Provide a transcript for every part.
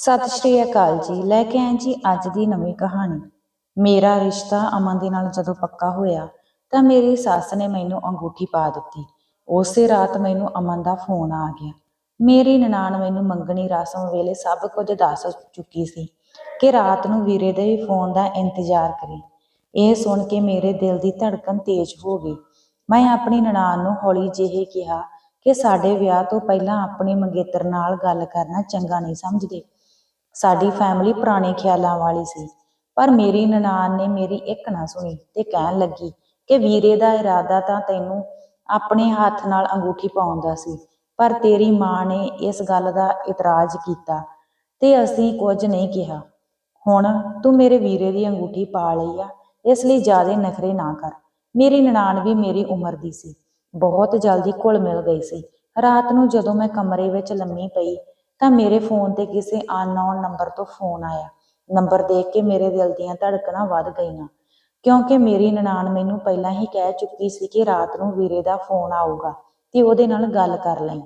ਸਤਿ ਸ਼੍ਰੀ ਅਕਾਲ ਜੀ। ਲੈ ਕੇ ਆਏ ਜੀ ਅੱਜ ਦੀ ਨਵੀਂ ਕਹਾਣੀ। ਮੇਰਾ ਰਿਸ਼ਤਾ ਅਮਨ ਦੇ ਨਾਲ ਜਦੋਂ ਪੱਕਾ ਹੋਇਆ ਤਾਂ ਮੇਰੀ ਸੱਸ ਨੇ ਮੈਨੂੰ ਅੰਗੂਠੀ ਪਾ ਦਿੱਤੀ। ਉਸੇ ਰਾਤ ਮੈਨੂੰ ਅਮਨ ਦਾ ਫੋਨ ਆ ਗਿਆ। ਮੇਰੀ ਨਨਾਣ ਮੈਨੂੰ ਮੰਗਣੀ ਰਸਮ ਵੇਲੇ ਸਭ ਕੁਝ ਦੱਸ ਚੁੱਕੀ ਸੀ ਕਿ ਰਾਤ ਨੂੰ ਵੀਰੇ ਦੇ ਫੋਨ ਦਾ ਇੰਤਜ਼ਾਰ ਕਰੀ। ਇਹ ਸੁਣ ਕੇ ਮੇਰੇ ਦਿਲ ਦੀ ਧੜਕਨ ਤੇਜ਼ ਹੋ ਗਈ। ਮੈਂ ਆਪਣੀ ਨਨਾਣ ਨੂੰ ਹੌਲੀ ਜਿਹੇ ਕਿਹਾ ਕਿ ਸਾਡੇ ਵਿਆਹ ਤੋਂ ਪਹਿਲਾਂ ਆਪਣੀ ਮੰਗੇਤਰ ਨਾਲ ਗੱਲ ਕਰਨਾ ਚੰਗਾ ਨਹੀਂ ਸਮਝਦੇ। ਸਾਡੀ ਫੈਮਿਲੀ ਪੁਰਾਣੇ ਖਿਆਲਾਂ ਵਾਲੀ ਸੀ। ਪਰ ਮੇਰੀ ਨਨਾਣ ਨੇ ਮੇਰੀ ਇੱਕ ਨਾ ਸੁਣੀ ਤੇ ਕਹਿਣ ਲੱਗੀ ਕਿ ਵੀਰੇ ਦਾ ਇਰਾਦਾ ਤਾਂ ਤੈਨੂੰ ਆਪਣੇ ਹੱਥ ਨਾਲ ਅੰਗੂਠੀ ਪਾਉਣ ਦਾ ਸੀ, ਪਰ ਤੇਰੀ ਮਾਂ ਨੇ ਇਸ ਗੱਲ ਦਾ ਇਤਰਾਜ਼ ਕੀਤਾ ਤੇ ਅਸੀਂ ਕੁਝ ਨਹੀਂ ਕਿਹਾ। ਹੁਣ ਤੂੰ ਮੇਰੇ ਵੀਰੇ ਦੀ ਅੰਗੂਠੀ ਪਾ ਲਈ ਆ, ਇਸ ਲਈ ਜ਼ਿਆਦਾ ਨਖਰੇ ਨਾ ਕਰ। ਮੇਰੀ ਨਨਾਣ ਵੀ ਮੇਰੀ ਉਮਰ ਦੀ ਸੀ। ਬਹੁਤ ਜਲਦੀ ਘੁਲ ਮਿਲ ਗਈ ਸੀ। ਰਾਤ ਨੂੰ ਜਦੋਂ ਮੈਂ ਕਮਰੇ ਵਿੱਚ ਲੰਮੀ ਪਈ ਤਾਂ ਮੇਰੇ ਫੋਨ ਤੇ ਕਿਸੇ ਅਨਨੋਨ ਨੰਬਰ ਤੋਂ ਫੋਨ ਆਇਆ। ਨੰਬਰ ਦੇਖ ਕੇ ਮੇਰੇ ਦਿਲ ਦੀਆਂ ਧੜਕਣਾਂ ਵੱਧ ਗਈਆਂ, ਕਿਉਂਕਿ ਮੇਰੀ ਨਨਾਣ ਮੈਨੂੰ ਪਹਿਲਾਂ ਹੀ ਕਹਿ ਚੁੱਕੀ ਸੀ ਕਿ ਰਾਤ ਨੂੰ ਵੀਰੇ ਦਾ ਫੋਨ ਆਊਗਾ ਤੇ ਉਹਦੇ ਨਾਲ ਗੱਲ ਕਰ ਲਈ।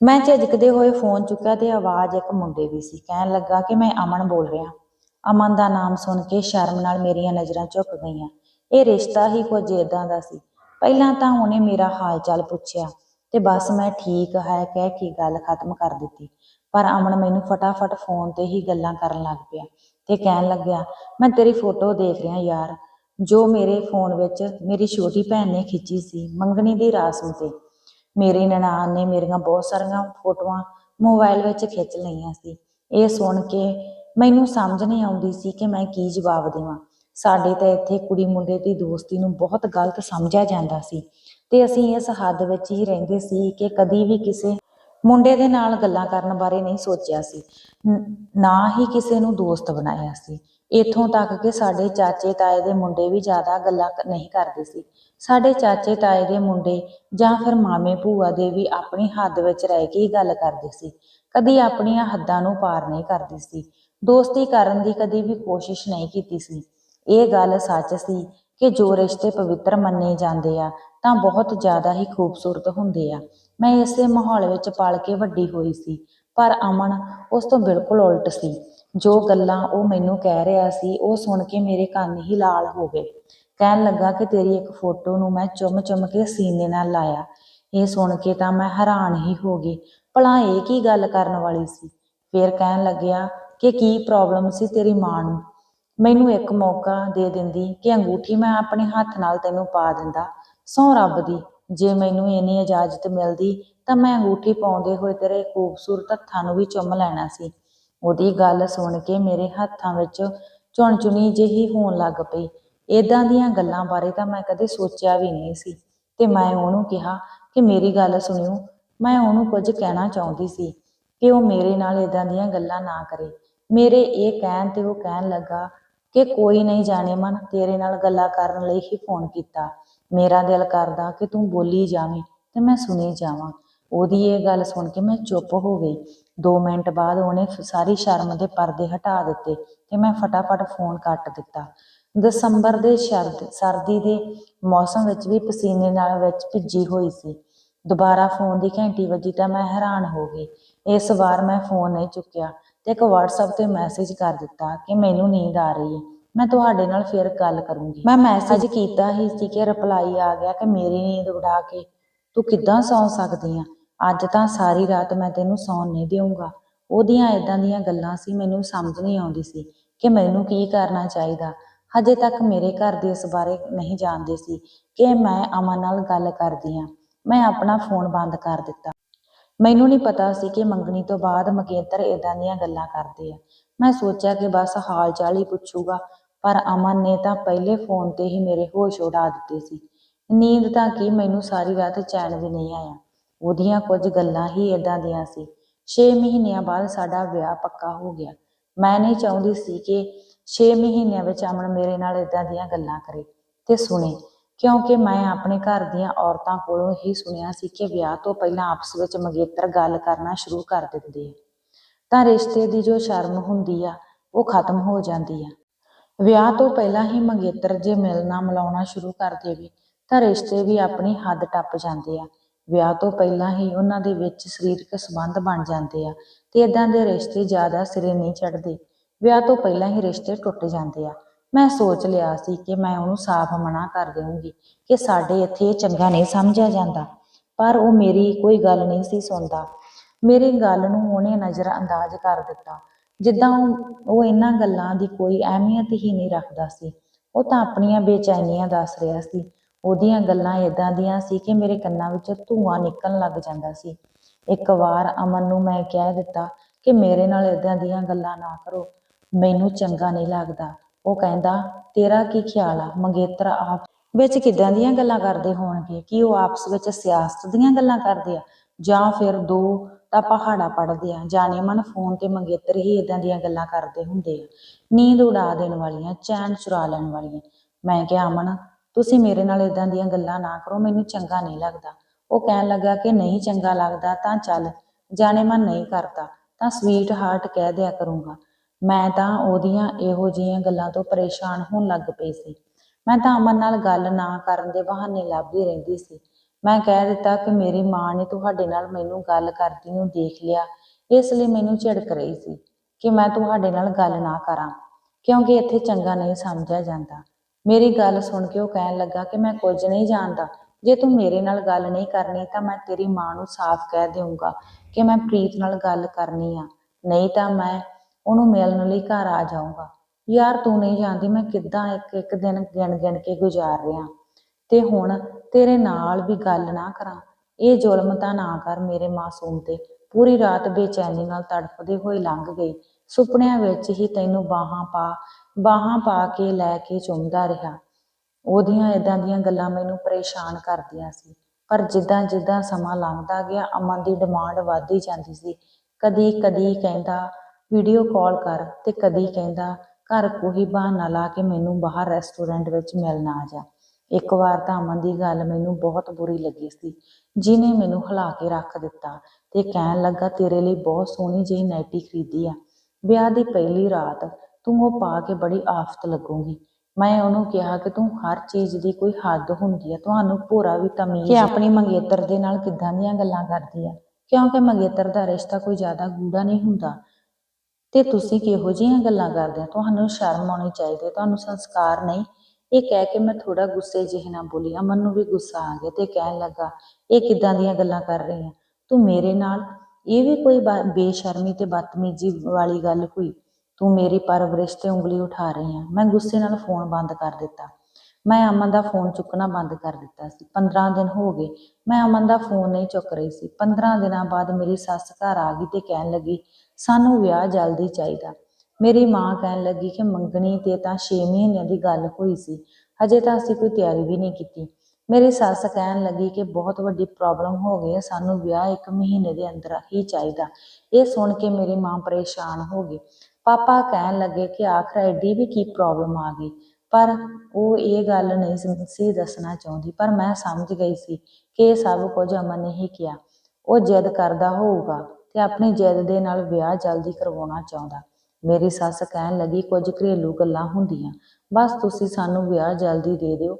ਮੈਂ ਝਿਜਕਦੇ ਹੋਏ ਫੋਨ ਚੁੱਕਿਆ ਤੇ ਆਵਾਜ਼ ਇੱਕ ਮੁੰਡੇ ਦੀ ਸੀ, ਕਹਿਣ ਲੱਗਾ ਕਿ ਮੈਂ ਅਮਨ ਬੋਲ ਰਿਹਾ। ਅਮਨ ਦਾ ਨਾਮ ਸੁਣ ਕੇ ਸ਼ਰਮ ਨਾਲ ਮੇਰੀਆਂ ਨਜ਼ਰਾਂ ਝੁਕ ਗਈਆਂ। ਇਹ ਰਿਸ਼ਤਾ ਹੀ ਕੁਝ ਏਦਾਂ ਦਾ ਸੀ। ਪਹਿਲਾਂ ਤਾਂ ਉਹਨੇ ਮੇਰਾ ਹਾਲ ਚਾਲ ਪੁੱਛਿਆ ਤੇ ਬਸ ਮੈਂ ਠੀਕ ਹੈ, ਕਹਿ ਕੇ ਗੱਲ ਖਤਮ ਕਰ ਦਿੱਤੀ। ਪਰ ਅਮਨ ਮੈਨੂੰ ਫਟਾਫਟ ਫੋਨ ਤੇ ਹੀ ਗੱਲਾਂ ਕਰਨ ਲੱਗ ਪਿਆ ਤੇ ਕਹਿਣ ਲੱਗਿਆ, ਮੈਂ ਤੇਰੀ ਫੋਟੋ ਦੇਖ ਰਿਹਾ ਯਾਰ, ਜੋ ਮੇਰੇ ਫੋਨ ਵਿੱਚ ਮੇਰੀ ਛੋਟੀ ਭੈਣ ਨੇ ਖਿੱਚੀ ਸੀ ਮੰਗਣੀ ਦੀ ਰਾਸਮ ਤੇ। ਮੇਰੀ ਨਨਾਣ ਨੇ ਮੇਰੀਆਂ ਬਹੁਤ ਸਾਰੀਆਂ ਫੋਟੋਆਂ ਮੋਬਾਈਲ ਵਿੱਚ ਖਿੱਚ ਲਈਆਂ ਸੀ। ਇਹ ਸੁਣ ਕੇ ਮੈਨੂੰ ਸਮਝ ਨਹੀਂ ਆਉਂਦੀ ਸੀ ਕਿ ਮੈਂ ਕੀ ਜਵਾਬ ਦੇਵਾਂ। ਸਾਡੇ ਤਾਂ ਇੱਥੇ ਕੁੜੀ ਮੁੰਡੇ ਦੀ ਦੋਸਤੀ ਨੂੰ ਬਹੁਤ ਗਲਤ ਸਮਝਿਆ ਜਾਂਦਾ ਸੀ ਤੇ ਅਸੀਂ ਇਸ ਹੱਦ ਵਿੱਚ ਹੀ ਰਹਿੰਦੇ ਸੀ ਕਿ ਕਦੀ ਵੀ ਕਿਸੇ ਮੁੰਡੇ ਦੇ ਨਾਲ ਗੱਲਾਂ ਕਰਨ ਬਾਰੇ ਨਹੀਂ ਸੋਚਿਆ ਸੀ। ਨਾ ਹੀ ਕਿਸੇ ਨੂੰ ਦੋਸਤ ਬਣਾਇਆ ਸੀ। ਇਥੋਂ ਤੱਕ ਕਿ ਸਾਡੇ ਚਾਚੇ ਤਾਏ ਦੇ ਮੁੰਡੇ ਵੀ ਜ਼ਿਆਦਾ ਗੱਲਾਂ ਨਹੀਂ ਕਰਦੇ ਸੀ। ਸਾਡੇ ਚਾਚੇ ਤਾਏ ਦੇ ਮੁੰਡੇ ਜਾਂ ਫਿਰ ਮਾਮੇ ਭੂਆ ਦੇ ਵੀ ਆਪਣੀ ਹੱਦ ਵਿੱਚ ਰਹਿ ਕੇ ਹੀ ਗੱਲ ਕਰਦੇ ਸੀ। ਕਦੀ ਆਪਣੀਆਂ ਹੱਦਾਂ ਨੂੰ ਪਾਰ ਨਹੀਂ ਕਰਦੇ ਸੀ। ਦੋਸਤੀ ਕਰਨ ਦੀ ਕਦੀ ਵੀ ਕੋਸ਼ਿਸ਼ ਨਹੀਂ ਕੀਤੀ ਸੀ। ਇਹ ਗੱਲ ਸੱਚ ਸੀ ਕਿ ਜੋ ਰਿਸ਼ਤੇ ਪਵਿੱਤਰ ਮੰਨੇ ਜਾਂਦੇ ਆ, ਤਾਂ ਬਹੁਤ ਜ਼ਿਆਦਾ ਹੀ ਖੂਬਸੂਰਤ ਹੁੰਦੇ ਆ। ਮੈਂ ਇਸੇ ਮਾਹੌਲ ਵਿੱਚ ਪਲ ਕੇ ਵੱਡੀ ਹੋਈ ਸੀ, ਪਰ ਅਮਨ ਉਸ ਤੋਂ ਬਿਲਕੁਲ ਉਲਟ ਸੀ। ਜੋ ਗੱਲਾਂ ਉਹ ਮੈਨੂੰ ਕਹਿ ਰਿਹਾ ਸੀ, ਉਹ ਸੁਣ ਕੇ ਮੇਰੇ ਕੰਨ ਹੀ ਲਾਲ ਹੋ ਗਏ। ਕਹਿਣ ਲੱਗਾ ਕਿ ਤੇਰੀ ਇੱਕ ਫੋਟੋ ਨੂੰ ਮੈਂ ਚੁੰਮ-ਚੁੰਮ ਕੇ ਸੀਨੇ ਨਾਲ ਲਾਇਆ। ਇਹ ਸੁਣ ਕੇ ਤਾਂ ਮੈਂ ਹੈਰਾਨ ਹੀ ਹੋ ਗਈ। ਭਲਾ ਇਹ ਕੀ ਗੱਲ ਕਰਨ ਵਾਲੀ ਸੀ? ਫਿਰ ਕਹਿਣ ਲੱਗਿਆ ਕਿ ਕੀ ਪ੍ਰੋਬਲਮ ਸੀ ਤੇਰੀ ਮਾਂ ਨੂੰ? ਮੈਨੂੰ ਇੱਕ ਮੌਕਾ ਦੇ ਦਿੰਦੀ ਕਿ ਅੰਗੂਠੀ ਮੈਂ ਆਪਣੇ ਹੱਥ ਨਾਲ ਤੈਨੂੰ ਪਾ ਦਿੰਦਾ। ਸਹੁੰ ਰੱਬ ਦੀ ਜੇ ਮੈਨੂੰ ਇੰਨੀ ਇਜਾਜ਼ਤ ਮਿਲਦੀ ਤਾਂ ਮੈਂ ਅੰਗੂਠੀ ਪਾਉਂਦੇ ਹੋਏ ਤੇਰੇ ਖੂਬਸੂਰਤ ਹੱਥਾਂ ਨੂੰ ਵੀ ਚੁੰਮ ਲੈਣਾ ਸੀ। ਉਹਦੀ ਗੱਲ ਸੁਣ ਕੇ ਮੇਰੇ ਹੱਥਾਂ ਵਿੱਚ ਚੁਣਚੁਣੀ ਜਿਹੀ ਹੋਣ ਲੱਗ ਪਈ। ਇਦਾਂ ਦੀਆਂ ਗੱਲਾਂ ਬਾਰੇ ਤਾਂ ਮੈਂ ਕਦੇ ਸੋਚਿਆ ਵੀ ਨਹੀਂ ਸੀ ਤੇ ਮੈਂ ਉਹਨੂੰ ਕਿਹਾ ਕਿ ਮੇਰੀ ਗੱਲ ਸੁਣਿਓ, ਮੈਂ ਉਹਨੂੰ ਕੁਝ ਕਹਿਣਾ ਚਾਹੁੰਦੀ ਸੀ ਕਿ ਉਹ ਮੇਰੇ ਨਾਲ ਇਦਾਂ ਦੀਆਂ ਗੱਲਾਂ ਨਾ ਕਰੇ। ਮੇਰੇ ਇਹ ਕਹਿਣ ਤੇ ਉਹ ਕਹਿਣ ਲੱਗਾ ਕਿ ਕੋਈ ਨਹੀਂ ਜਾਣੇ ਮਨ, ਤੇਰੇ ਨਾਲ ਗੱਲਾਂ ਕਰਨ ਲਈ ਹੀ ਫੋਨ ਕੀਤਾ। ਮੇਰਾ ਦਿਲ ਕਰਦਾ ਕਿ ਤੂੰ ਬੋਲੀ ਜਾਵੇਂ ਤੇ ਮੈਂ ਸੁਣੀ ਜਾਵਾਂ। ਉਹਦੀ ਇਹ ਗੱਲ ਸੁਣ ਕੇ ਮੈਂ ਚੁੱਪ ਹੋ ਗਈ। 2 ਮਿੰਟ ਬਾਅਦ ਉਹਨੇ ਸਾਰੀ ਸ਼ਰਮ ਦੇ ਪਰਦੇ ਹਟਾ ਦਿੱਤੇ ਤੇ ਮੈਂ ਫਟਾਫਟ ਫੋਨ ਕੱਟ ਦਿੱਤਾ। ਦਸੰਬਰ ਦੇ ਸ਼ਰਦ, ਸਰਦੀ ਦੇ ਮੌਸਮ ਵਿੱਚ ਵੀ ਪਸੀਨੇ ਨਾਲ ਵਿੱਚ ਭਿੱਜੀ ਹੋਈ ਸੀ। ਦੁਬਾਰਾ ਫੋਨ ਦੀ ਘੰਟੀ ਵੱਜੀ ਤਾਂ ਮੈਂ ਹੈਰਾਨ ਹੋ ਗਈ। ਇਸ ਵਾਰ ਮੈਂ ਫੋਨ ਨਹੀਂ ਚੁੱਕਿਆ ਤੇ ਇੱਕ WhatsApp ਤੇ ਮੈਸੇਜ ਕਰ ਦਿੱਤਾ ਕਿ ਮੈਨੂੰ ਨੀਂਦ ਆ ਰਹੀ ਹੈ। ਮੈਂ ਤੁਹਾਡੇ ਨਾਲ ਫਿਰ ਗੱਲ ਕਰੂੰਗੀ। ਮੈਂ ਮੈਸੇਜ ਕੀਤਾ ਹੀ ਸੀ ਕਿ ਰਿਪਲਾਈ ਆ ਗਿਆ ਕਿ ਮੇਰੀ ਨੀਂਦ ਉਡਾ ਕੇ ਤੂੰ ਕਿੱਦਾਂ ਸੌਂ ਸਕਦੀ ਆ? ਅੱਜ ਤਾਂ ਸਾਰੀ ਰਾਤ ਮੈਂ ਤੈਨੂੰ ਸੌਣ ਨਹੀਂ ਦੇਵਾਂਗਾ ਉਹਦੀਆਂ ਇਦਾਂ ਦੀਆਂ ਗੱਲਾਂ ਸੀ ਮੈਨੂੰ ਸਮਝ ਨਹੀਂ ਆਉਂਦੀ ਸੀ ਕਿ ਮੈਨੂੰ ਕੀ ਕਰਨਾ ਚਾਹੀਦਾ। ਹਜੇ ਤੱਕ ਮੇਰੇ ਘਰ ਦੇ ਇਸ ਬਾਰੇ ਨਹੀਂ ਜਾਣਦੇ ਸੀ ਕਿ ਮੈਂ ਅਮਨ ਨਾਲ ਗੱਲ ਕਰਦੀ ਆ। ਮੈਂ ਆਪਣਾ ਫੋਨ ਬੰਦ ਕਰ ਦਿੱਤਾ। ਮੈਨੂੰ ਨਹੀਂ ਪਤਾ ਸੀ ਕਿ ਮੰਗਣੀ ਤੋਂ ਬਾਅਦ ਮਕੇਤਰ ਇਦਾਂ ਦੀਆਂ ਗੱਲਾਂ ਕਰਦੇ ਆ। ਮੈਂ ਸੋਚਿਆ ਕਿ ਬਸ ਹਾਲ ਚਾਲ ਹੀ ਪੁੱਛੂਗਾ। ਪਰ ਅਮਨ ਨੇ ਤਾਂ ਪਹਿਲੇ ਫੋਨ ਤੇ ਹੀ ਮੇਰੇ ਹੋਸ਼ ਉਡਾ ਦਿੱਤੇ ਸੀ। ਨੀਂਦ ਤਾਂ ਕੀ ਮੈਨੂੰ ਸਾਰੀ ਰਾਤ ਚੈਨ ਵੀ ਨਹੀਂ ਆਇਆ। ਉਹਦੀਆਂ ਕੁਝ ਗੱਲਾਂ ਹੀ ਇਦਾਂ ਦੀਆਂ ਸੀ। 6 ਮਹੀਨਿਆਂ ਬਾਅਦ ਸਾਡਾ ਵਿਆਹ ਪੱਕਾ ਹੋ ਗਿਆ। ਮੈਂ ਨਹੀਂ ਚਾਹੁੰਦੀ ਸੀ ਕਿ 6 ਮਹੀਨਿਆਂ ਵਿੱਚ ਅਮਨ ਮੇਰੇ ਨਾਲ ਇਦਾਂ ਦੀਆਂ ਗੱਲਾਂ ਕਰੇ ਤੇ ਸੁਣੇ, ਕਿਉਂਕਿ ਮੈਂ ਆਪਣੇ ਘਰ ਦੀਆਂ ਔਰਤਾਂ ਕੋਲੋਂ ਹੀ ਸੁਣਿਆ ਸੀ ਕਿ ਵਿਆਹ ਤੋਂ ਪਹਿਲਾਂ ਆਪਸ ਵਿੱਚ ਮੰਗੇਤਰ ਗੱਲ ਕਰਨਾ ਸ਼ੁਰੂ ਕਰ ਦਿੰਦੇ ਆ। ਤਾਂ ਰਿਸ਼ਤੇ ਦੀ ਜੋ ਸ਼ਰਮ ਹੁੰਦੀ ਆ, ਉਹ ਖਤਮ ਹੋ ਜਾਂਦੀ ਆ। ਵਿਆਹ ਤੋਂ ਪਹਿਲਾਂ ਹੀ ਮੰਗੇਤਰ ਜੇ ਮਿਲਣਾ ਮਿਲਾਉਣਾ ਸ਼ੁਰੂ ਕਰ ਦੇਵੇ, ਤਾਂ ਰਿਸ਼ਤੇ ਵੀ ਆਪਣੀ ਹੱਦ ਟੱਪ ਜਾਂਦੇ ਆ। ਵਿਆਹ ਤੋਂ ਪਹਿਲਾਂ ਹੀ ਉਹਨਾਂ ਦੇ ਵਿੱਚ ਸਰੀਰਕ ਸੰਬੰਧ ਬਣ ਜਾਂਦੇ ਆ ਤੇ ਇਦਾਂ ਦੇ ਰਿਸ਼ਤੇ ਜ਼ਿਆਦਾ ਸਿਰੇ ਨਹੀਂ ਚੜ੍ਹਦੇ। ਵਿਆਹ ਤੋਂ ਪਹਿਲਾਂ ਹੀ ਰਿਸ਼ਤੇ ਟੁੱਟ ਜਾਂਦੇ ਆ। ਮੈਂ ਸੋਚ ਲਿਆ ਸੀ ਕਿ ਮੈਂ ਉਹਨੂੰ ਸਾਫ਼ ਮਨਾ ਕਰ ਦੇਵਾਂਗੀ ਕਿ ਸਾਡੇ ਇੱਥੇ ਇਹ ਚੰਗਾ ਨਹੀਂ ਸਮਝਿਆ ਜਾਂਦਾ, ਪਰ ਉਹ ਮੇਰੀ ਕੋਈ ਗੱਲ ਨਹੀਂ ਸੀ ਸੁਣਦਾ। ਮੇਰੀ ਗੱਲ ਨੂੰ ਉਹਨੇ ਨਜ਼ਰ ਅੰਦਾਜ਼ ਕਰ ਦਿੱਤਾ। ਜਿੱਦਾਂ ਉਹ- ਇਹਨਾਂ ਗੱਲਾਂ ਦੀ ਕੋਈ ਅਹਿਮੀਅਤ ਹੀ ਨਹੀਂ ਰੱਖਦਾ ਸੀ, ਉਹ ਤਾਂ ਆਪਣੀਆਂ ਬੇਚੈਨੀਆਂ ਦੱਸ ਰਿਹਾ ਸੀ। ਉਹਦੀਆਂ ਗੱਲਾਂ ਇਦਾਂ ਦੀਆਂ ਸੀ ਕਿ ਮੇਰੇ ਕੰਨਾਂ ਵਿੱਚ ਧੂਆਂ ਨਿਕਲਣ ਲੱਗ ਜਾਂਦਾ ਸੀ। ਇੱਕ ਵਾਰ ਅਮਨ ਨੂੰ ਮੈਂ ਕਹਿ ਦਿੱਤਾ ਕਿ ਮੇਰੇ ਨਾਲ ਇਦਾਂ ਦੀਆਂ ਗੱਲਾਂ ਨਾ ਕਰੋ, ਮੈਨੂੰ ਚੰਗਾ ਨਹੀਂ ਲੱਗਦਾ। ਉਹ ਕਹਿੰਦਾ, ਤੇਰਾ ਕੀ ਖਿਆਲ ਆ? ਮੰਗੇਤਰ ਆਪ ਵਿੱਚ ਕਿੱਦਾਂ ਦੀਆਂ ਗੱਲਾਂ ਕਰਦੇ ਹੋਣਗੇ? ਕਿ ਉਹ ਆਪਸ ਵਿੱਚ ਸਿਆਸਤ ਦੀਆਂ ਗੱਲਾਂ ਕਰਦੇ ਆ? ਜਾਂ ਫਿਰ ਦੋ ਤਾਂ ਪਹਾੜਾ ਪੜਦੇ ਆ ਜਾਣੇ ਮਨ ਫੋਨ ਤੇ ਮੰਗੇਤਰ ਹੀ ਇਦਾਂ ਦੀਆਂ ਗੱਲਾਂ ਕਰਦੇ ਹੁੰਦੇ ਆ। ਨੀਂਦ ਉਡਾ ਦੇਣ ਵਾਲੀਆਂ, ਚੈਨ ਚੁਰਾ ਲੈਣ ਵਾਲੀਆਂ। ਮੈਂ ਕਿਹਾ, ਅਮਨ, ਤੁਸੀਂ ਮੇਰੇ ਨਾਲ ਇਦਾਂ ਦੀਆਂ ਗੱਲਾਂ ਨਾ ਕਰੋ, ਮੈਨੂੰ ਚੰਗਾ ਨਹੀਂ ਲੱਗਦਾ। ਉਹ ਕਹਿਣ ਲੱਗਾ ਕਿ ਨਹੀਂ ਚੰਗਾ ਲੱਗਦਾ, ਤਾਂ ਚੱਲ। ਜਾਣੇ ਮਨ ਨਹੀਂ ਕਰਦਾ, ਤਾਂ ਸਵੀਟ ਹਾਰਟ ਕਹਿ ਦਿਆ ਕਰੂੰਗਾ। ਮੈਂ ਤਾਂ ਉਹਦੀਆਂ ਇਹੋ ਜਿਹੀਆਂ ਗੱਲਾਂ ਤੋਂ ਪਰੇਸ਼ਾਨ ਹੋਣ ਲੱਗ ਪਈ ਸੀ। ਮੈਂ ਤਾਂ ਅਮਨ ਨਾਲ ਗੱਲ ਨਾ ਕਰਨ ਦੇ ਬਹਾਨੇ ਲੱਭਦੀ ਰਹਿੰਦੀ ਸੀ। ਮੈਂ ਕਹਿ ਦਿੱਤਾ ਕਿ ਮੇਰੀ ਮਾਂ ਨੇ ਤੁਹਾਡੇ ਨਾਲ ਮੈਨੂੰ ਗੱਲ ਕਰਦੀ ਨੂੰ ਦੇਖ ਲਿਆ, ਇਸ ਲਈ ਮੈਨੂੰ ਝਿੜਕ ਰਹੀ ਸੀ ਕਿ ਮੈਂ ਤੁਹਾਡੇ ਨਾਲ ਗੱਲ ਨਾ ਕਰਾਂ, ਕਿਉਂਕਿ ਇੱਥੇ ਚੰਗਾ ਨਹੀਂ ਸਮਝਿਆ ਜਾਂਦਾ। ਮੇਰੀ ਗੱਲ ਸੁਣ ਕੇ ਉਹ ਕਹਿਣ ਲੱਗਾ ਕਿ ਮੈਂ ਕੁਝ ਨਹੀਂ ਜਾਣਦਾ, ਜੇ ਤੂੰ ਮੇਰੇ ਨਾਲ ਗੱਲ ਨਹੀਂ ਕਰਨੀ ਤਾਂ ਮੈਂ ਤੇਰੀ ਮਾਂ ਨੂੰ ਸਾਫ਼ ਕਹਿ ਦੇਵਾਂਗਾ ਕਿ ਮੈਂ ਪ੍ਰੀਤ ਨਾਲ ਗੱਲ ਕਰਨੀ ਆ, ਨਹੀਂ ਤਾਂ ਮੈਂ ਉਹਨੂੰ ਮਿਲਣ ਲਈ ਘਰ ਆ ਜਾਊਂਗਾ। ਯਾਰ ਤੂੰ ਨਹੀਂ ਜਾਣਦੀ ਮੈਂ ਕਿੱਦਾਂ ਇੱਕ ਇੱਕ ਦਿਨ ਗਿਣ ਗਿਣ ਕੇ ਗੁਜ਼ਾਰ ਰਿਹਾ। ਤੇ ਹੁਣ ਤੇਰੇ ਨਾਲ ਵੀ ਗੱਲ ਨਾ ਕਰਾਂ। ਇਹ ਜ਼ੁਲਮ ਤਾਂ ਨਾ ਕਰ ਮੇਰੇ ਮਾਸੂਮ ਤੇ। ਪੂਰੀ ਰਾਤ ਬੇਚੈਨੀ ਨਾਲ ਤੜਫਦੇ ਹੋਏ ਲੰਘ ਗਈ। ਸੁਪਨਿਆਂ ਵਿੱਚ ਹੀ ਤੈਨੂੰ ਬਾਹਾਂ ਪਾ ਬਾਹਾਂ ਪਾ ਕੇ ਲੈ ਕੇ ਚੁੰਮਦਾ ਰਿਹਾ। ਉਹਦੀਆਂ ਇਦਾਂ ਦੀਆਂ ਗੱਲਾਂ ਮੈਨੂੰ ਪਰੇਸ਼ਾਨ ਕਰਦੀਆਂ ਸੀ। ਪਰ ਜਿੱਦਾਂ ਜਿੱਦਾਂ ਸਮਾਂ ਲੰਘਦਾ ਗਿਆ, ਅਮਨ ਦੀ ਡਿਮਾਂਡ ਵੱਧਦੀ ਜਾਂਦੀ ਸੀ। ਕਦੀ ਕਦੀ ਕਹਿੰਦਾ, ਵੀਡੀਓ ਕਾਲ ਕਰ। ਤੇ ਕਦੀ ਕਹਿੰਦਾ, ਘਰ ਕੋਈ ਬਹਾਨਾ ਲਾ ਕੇ ਮੈਨੂੰ ਬਾਹਰ ਰੈਸਟੋਰੈਂਟ ਵਿੱਚ ਮਿਲਣ ਆ ਜਾ। ਇੱਕ ਵਾਰ ਤਾਂ ਅਮਨ ਦੀ ਗੱਲ ਮੈਨੂੰ ਬਹੁਤ ਬੁਰੀ ਲੱਗੀ ਸੀ। ਜਿਹਨੇ ਮੈਨੂੰ ਹਿਲਾ ਕੇ ਰੱਖ ਦਿੱਤਾ ਤੇ ਕਹਿਣ ਲੱਗਾ ਤੇਰੇ ਲਈ ਬਹੁਤ ਸੋਹਣੀ ਜਿਹੀ ਨਾਈਟੀ ਖਰੀਦੀ ਆ। ਵਿਆਹ ਦੀ ਪਹਿਲੀ ਰਾਤ ਤੂੰ ਉਹ ਪਾ ਕੇ ਬੜੀ ਆਫਤ ਲੱਗੂਗੀ। ਮੈਂ ਉਹਨੂੰ ਕਿਹਾ ਕਿ ਤੂੰ ਹਰ ਚੀਜ਼ ਦੀ ਕੋਈ ਹੱਦ ਹੁੰਦੀ ਹੈ ਤੁਹਾਨੂੰ ਭੋਰਾ ਵੀ ਤਮੀਜ਼ ਕਿ ਆਪਣੀ ਮੰਗੇਤਰ ਦੇ ਨਾਲ ਕਿੱਦਾਂ ਦੀਆਂ ਗੱਲਾਂ ਕਰਦੀ ਆ? ਕਿਉਂਕਿ ਮੰਗੇਤਰ ਦਾ ਰਿਸ਼ਤਾ ਕੋਈ ਜ਼ਿਆਦਾ ਗੂੜਾ ਨਹੀਂ ਹੁੰਦਾ। ਤੇ ਤੁਸੀਂ ਕਿਹੋ ਜਿਹੀਆਂ ਗੱਲਾਂ ਕਰਦੇ ਹੋ ਤੁਹਾਨੂੰ ਸ਼ਰਮ ਆਉਣੀ ਚਾਹੀਦੀ ਤੁਹਾਨੂੰ ਸੰਸਕਾਰ ਨਹੀਂ ਇਹ ਕਹਿ ਕੇ ਮੈਂ ਥੋੜਾ ਗੁੱਸੇ ਜਿਹੇ ਨਾਲ ਬੋਲੀ, ਅਮਨ ਨੂੰ ਵੀ ਗੁੱਸਾ ਆ ਗਿਆ ਤੇ ਕਹਿਣ ਲੱਗਾ, ਇਹ ਕਿੱਦਾਂ ਦੀਆਂ ਗੱਲਾਂ ਕਰ ਰਹੀ ਹੈ ਤੂੰ ਮੇਰੇ ਨਾਲ, ਇਹ ਵੀ ਕੋਈ ਬੇਸ਼ਰਮੀ ਤੇ ਬਦਤਮੀਜ਼ੀ ਵਾਲੀ ਗੱਲ ਹੋਈ। ਤੂੰ ਮੇਰੀ ਪਰਵਰਿਸ਼ ਤੇ ਉਂਗਲੀ ਉਠਾ ਰਹੀ ਹੈ ਮੈਂ ਗੁੱਸੇ ਨਾਲ ਫੋਨ ਬੰਦ ਕਰ ਦਿੱਤਾ। ਮੈਂ ਅਮਨ ਦਾ ਫੋਨ ਚੁੱਕਣਾ ਬੰਦ ਕਰ ਦਿੱਤਾ ਸੀ। 15 ਦਿਨ ਹੋ ਗਏ, ਮੈਂ ਅਮਨ ਦਾ ਫੋਨ ਨਹੀਂ ਚੁੱਕ ਰਹੀ ਸੀ। 15 ਦਿਨਾਂ ਬਾਅਦ ਮੇਰੀ ਸੱਸ ਘਰ ਆ ਗਈ ਤੇ ਕਹਿਣ ਲੱਗੀ, ਸਾਨੂੰ ਵਿਆਹ ਜਲਦੀ ਚਾਹੀਦਾ। ਮੇਰੀ ਮਾਂ ਕਹਿਣ ਲੱਗੀ ਕਿ ਮੰਗਣੀ ਤੇ ਤਾਂ 6 ਮਹੀਨਿਆਂ ਦੀ ਗੱਲ ਹੋਈ ਸੀ। ਹਜੇ ਤਾਂ ਅਸੀਂ ਕੋਈ ਤਿਆਰੀ ਵੀ ਨਹੀਂ ਕੀਤੀ। ਮੇਰੀ ਸੱਸ ਕਹਿਣ ਲੱਗੀ ਕਿ ਬਹੁਤ ਵੱਡੀ ਪ੍ਰੋਬਲਮ ਹੋ ਗਈ ਹੈ, ਸਾਨੂੰ ਵਿਆਹ ਇੱਕ ਮਹੀਨੇ ਦੇ ਅੰਦਰ ਹੀ ਚਾਹੀਦਾ। ਇਹ ਸੁਣ ਕੇ ਮੇਰੀ ਮਾਂ ਪਰੇਸ਼ਾਨ ਹੋ ਗਈ। ਪਾਪਾ ਕਹਿਣ ਲੱਗੇ ਕਿ ਆਖਰ ਐਡੀ ਵੀ ਕੀ ਪ੍ਰੋਬਲਮ ਆ ਗਈ? ਪਰ ਉਹ ਇਹ ਗੱਲ ਨਹੀਂ ਸੀ- ਸੀ ਦੱਸਣਾ ਚਾਹੁੰਦੀ, ਪਰ ਮੈਂ ਸਮਝ ਗਈ ਸੀ ਕਿ ਇਹ ਸਭ ਕੁਝ ਅਮਨ ਨੇ ਹੀ ਕਿਹਾ। ਉਹ ਜਿੱਦ ਕਰਦਾ ਹੋਊਗਾ ਤੇ ਆਪਣੀ ਜਿੱਦ ਦੇ ਨਾਲ ਵਿਆਹ ਜਲਦੀ ਕਰਵਾਉਣਾ ਚਾਹੁੰਦਾ। ਮੇਰੀ ਸੱਸ ਕਹਿਣ ਲੱਗੀ, ਕੁਝ ਘਰੇਲੂ ਗੱਲਾਂ ਹੁੰਦੀਆਂ। ਬਸ ਤੁਸੀਂ ਸਾਨੂੰ ਵਿਆਹ ਜਲਦੀ ਦੇ ਦਿਓ।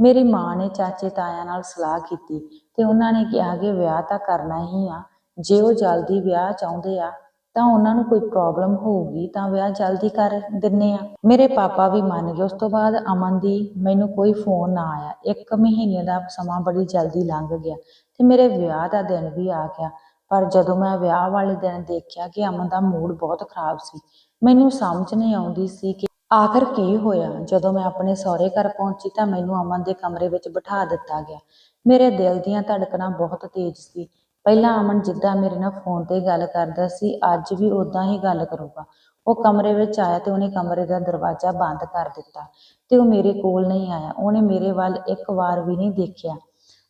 ਮੇਰੀ ਮਾਂ ਨੇ ਚਾਚੇ ਤਾਇਆ ਨਾਲ ਸਲਾਹ ਕੀਤੀ ਤੇ ਉਹਨਾਂ ਨੇ ਕਿਹਾ ਕਿ ਵਿਆਹ ਤਾਂ ਕਰਨਾ ਹੀ ਆ। ਜੇ ਉਹ ਜਲਦੀ ਵਿਆਹ ਚਾਹੁੰਦੇ ਆ, ਤਾਂ ਉਹਨਾਂ ਨੂੰ ਕੋਈ ਪ੍ਰੋਬਲਮ ਹੋਊਗੀ ਤਾਂ ਵਿਆਹ ਜਲਦੀ ਕਰ ਦਿੰਨੇ ਆ। ਮੇਰੇ ਪਾਪਾ ਵੀ ਮੰਨ ਗਏ। ਉਸ ਤੋਂ ਬਾਅਦ ਅਮਨ ਦੀ ਮੈਨੂੰ ਕੋਈ ਫੋਨ ਨਾ ਆਇਆ। ਇੱਕ ਮਹੀਨੇ ਦਾ ਸਮਾਂ ਬੜੀ ਜਲਦੀ ਲੰਘ ਗਿਆ ਤੇ ਮੇਰੇ ਵਿਆਹ ਦਾ ਦਿਨ ਵੀ ਆ ਗਿਆ। ਪਰ ਜਦੋਂ ਮੈਂ ਵਿਆਹ ਵਾਲੇ ਦਿਨ ਦੇਖਿਆ ਕਿ ਅਮਨ ਦਾ ਮੂਡ ਬਹੁਤ ਖਰਾਬ ਸੀ ਮੈਨੂੰ ਸਮਝ ਨਹੀਂ ਆਉਂਦੀ ਸੀ ਕਿ ਆਖਰ ਕੀ ਹੋਇਆ। ਜਦੋਂ ਮੈਂ ਆਪਣੇ ਸਹੁਰੇ ਘਰ ਪਹੁੰਚੀ ਤਾਂ ਮੈਨੂੰ ਅਮਨ ਦੇ ਕਮਰੇ ਵਿੱਚ ਬਿਠਾ ਦਿੱਤਾ ਗਿਆ। ਮੇਰੇ ਦਿਲ ਦੀਆਂ ਧੜਕਣਾਂ ਬਹੁਤ ਤੇਜ਼ ਸੀ। ਪਹਿਲਾਂ ਅਮਨ ਜਿੱਦਾਂ ਮੇਰੇ ਨਾਲ ਫੋਨ ਤੇ ਗੱਲ ਕਰਦਾ ਸੀ, ਅੱਜ ਵੀ ਉਦਾਂ ਹੀ ਗੱਲ ਕਰੂਗਾ। ਉਹ ਕਮਰੇ ਵਿੱਚ ਆਇਆ ਤੇ ਉਹਨੇ ਕਮਰੇ ਦਾ ਦਰਵਾਜ਼ਾ ਬੰਦ ਕਰ ਦਿੱਤਾ ਤੇ ਉਹ ਮੇਰੇ ਕੋਲ ਨਹੀਂ ਆਇਆ। ਉਹਨੇ ਮੇਰੇ ਵੱਲ ਇੱਕ ਵਾਰ ਵੀ ਨਹੀਂ ਦੇਖਿਆ।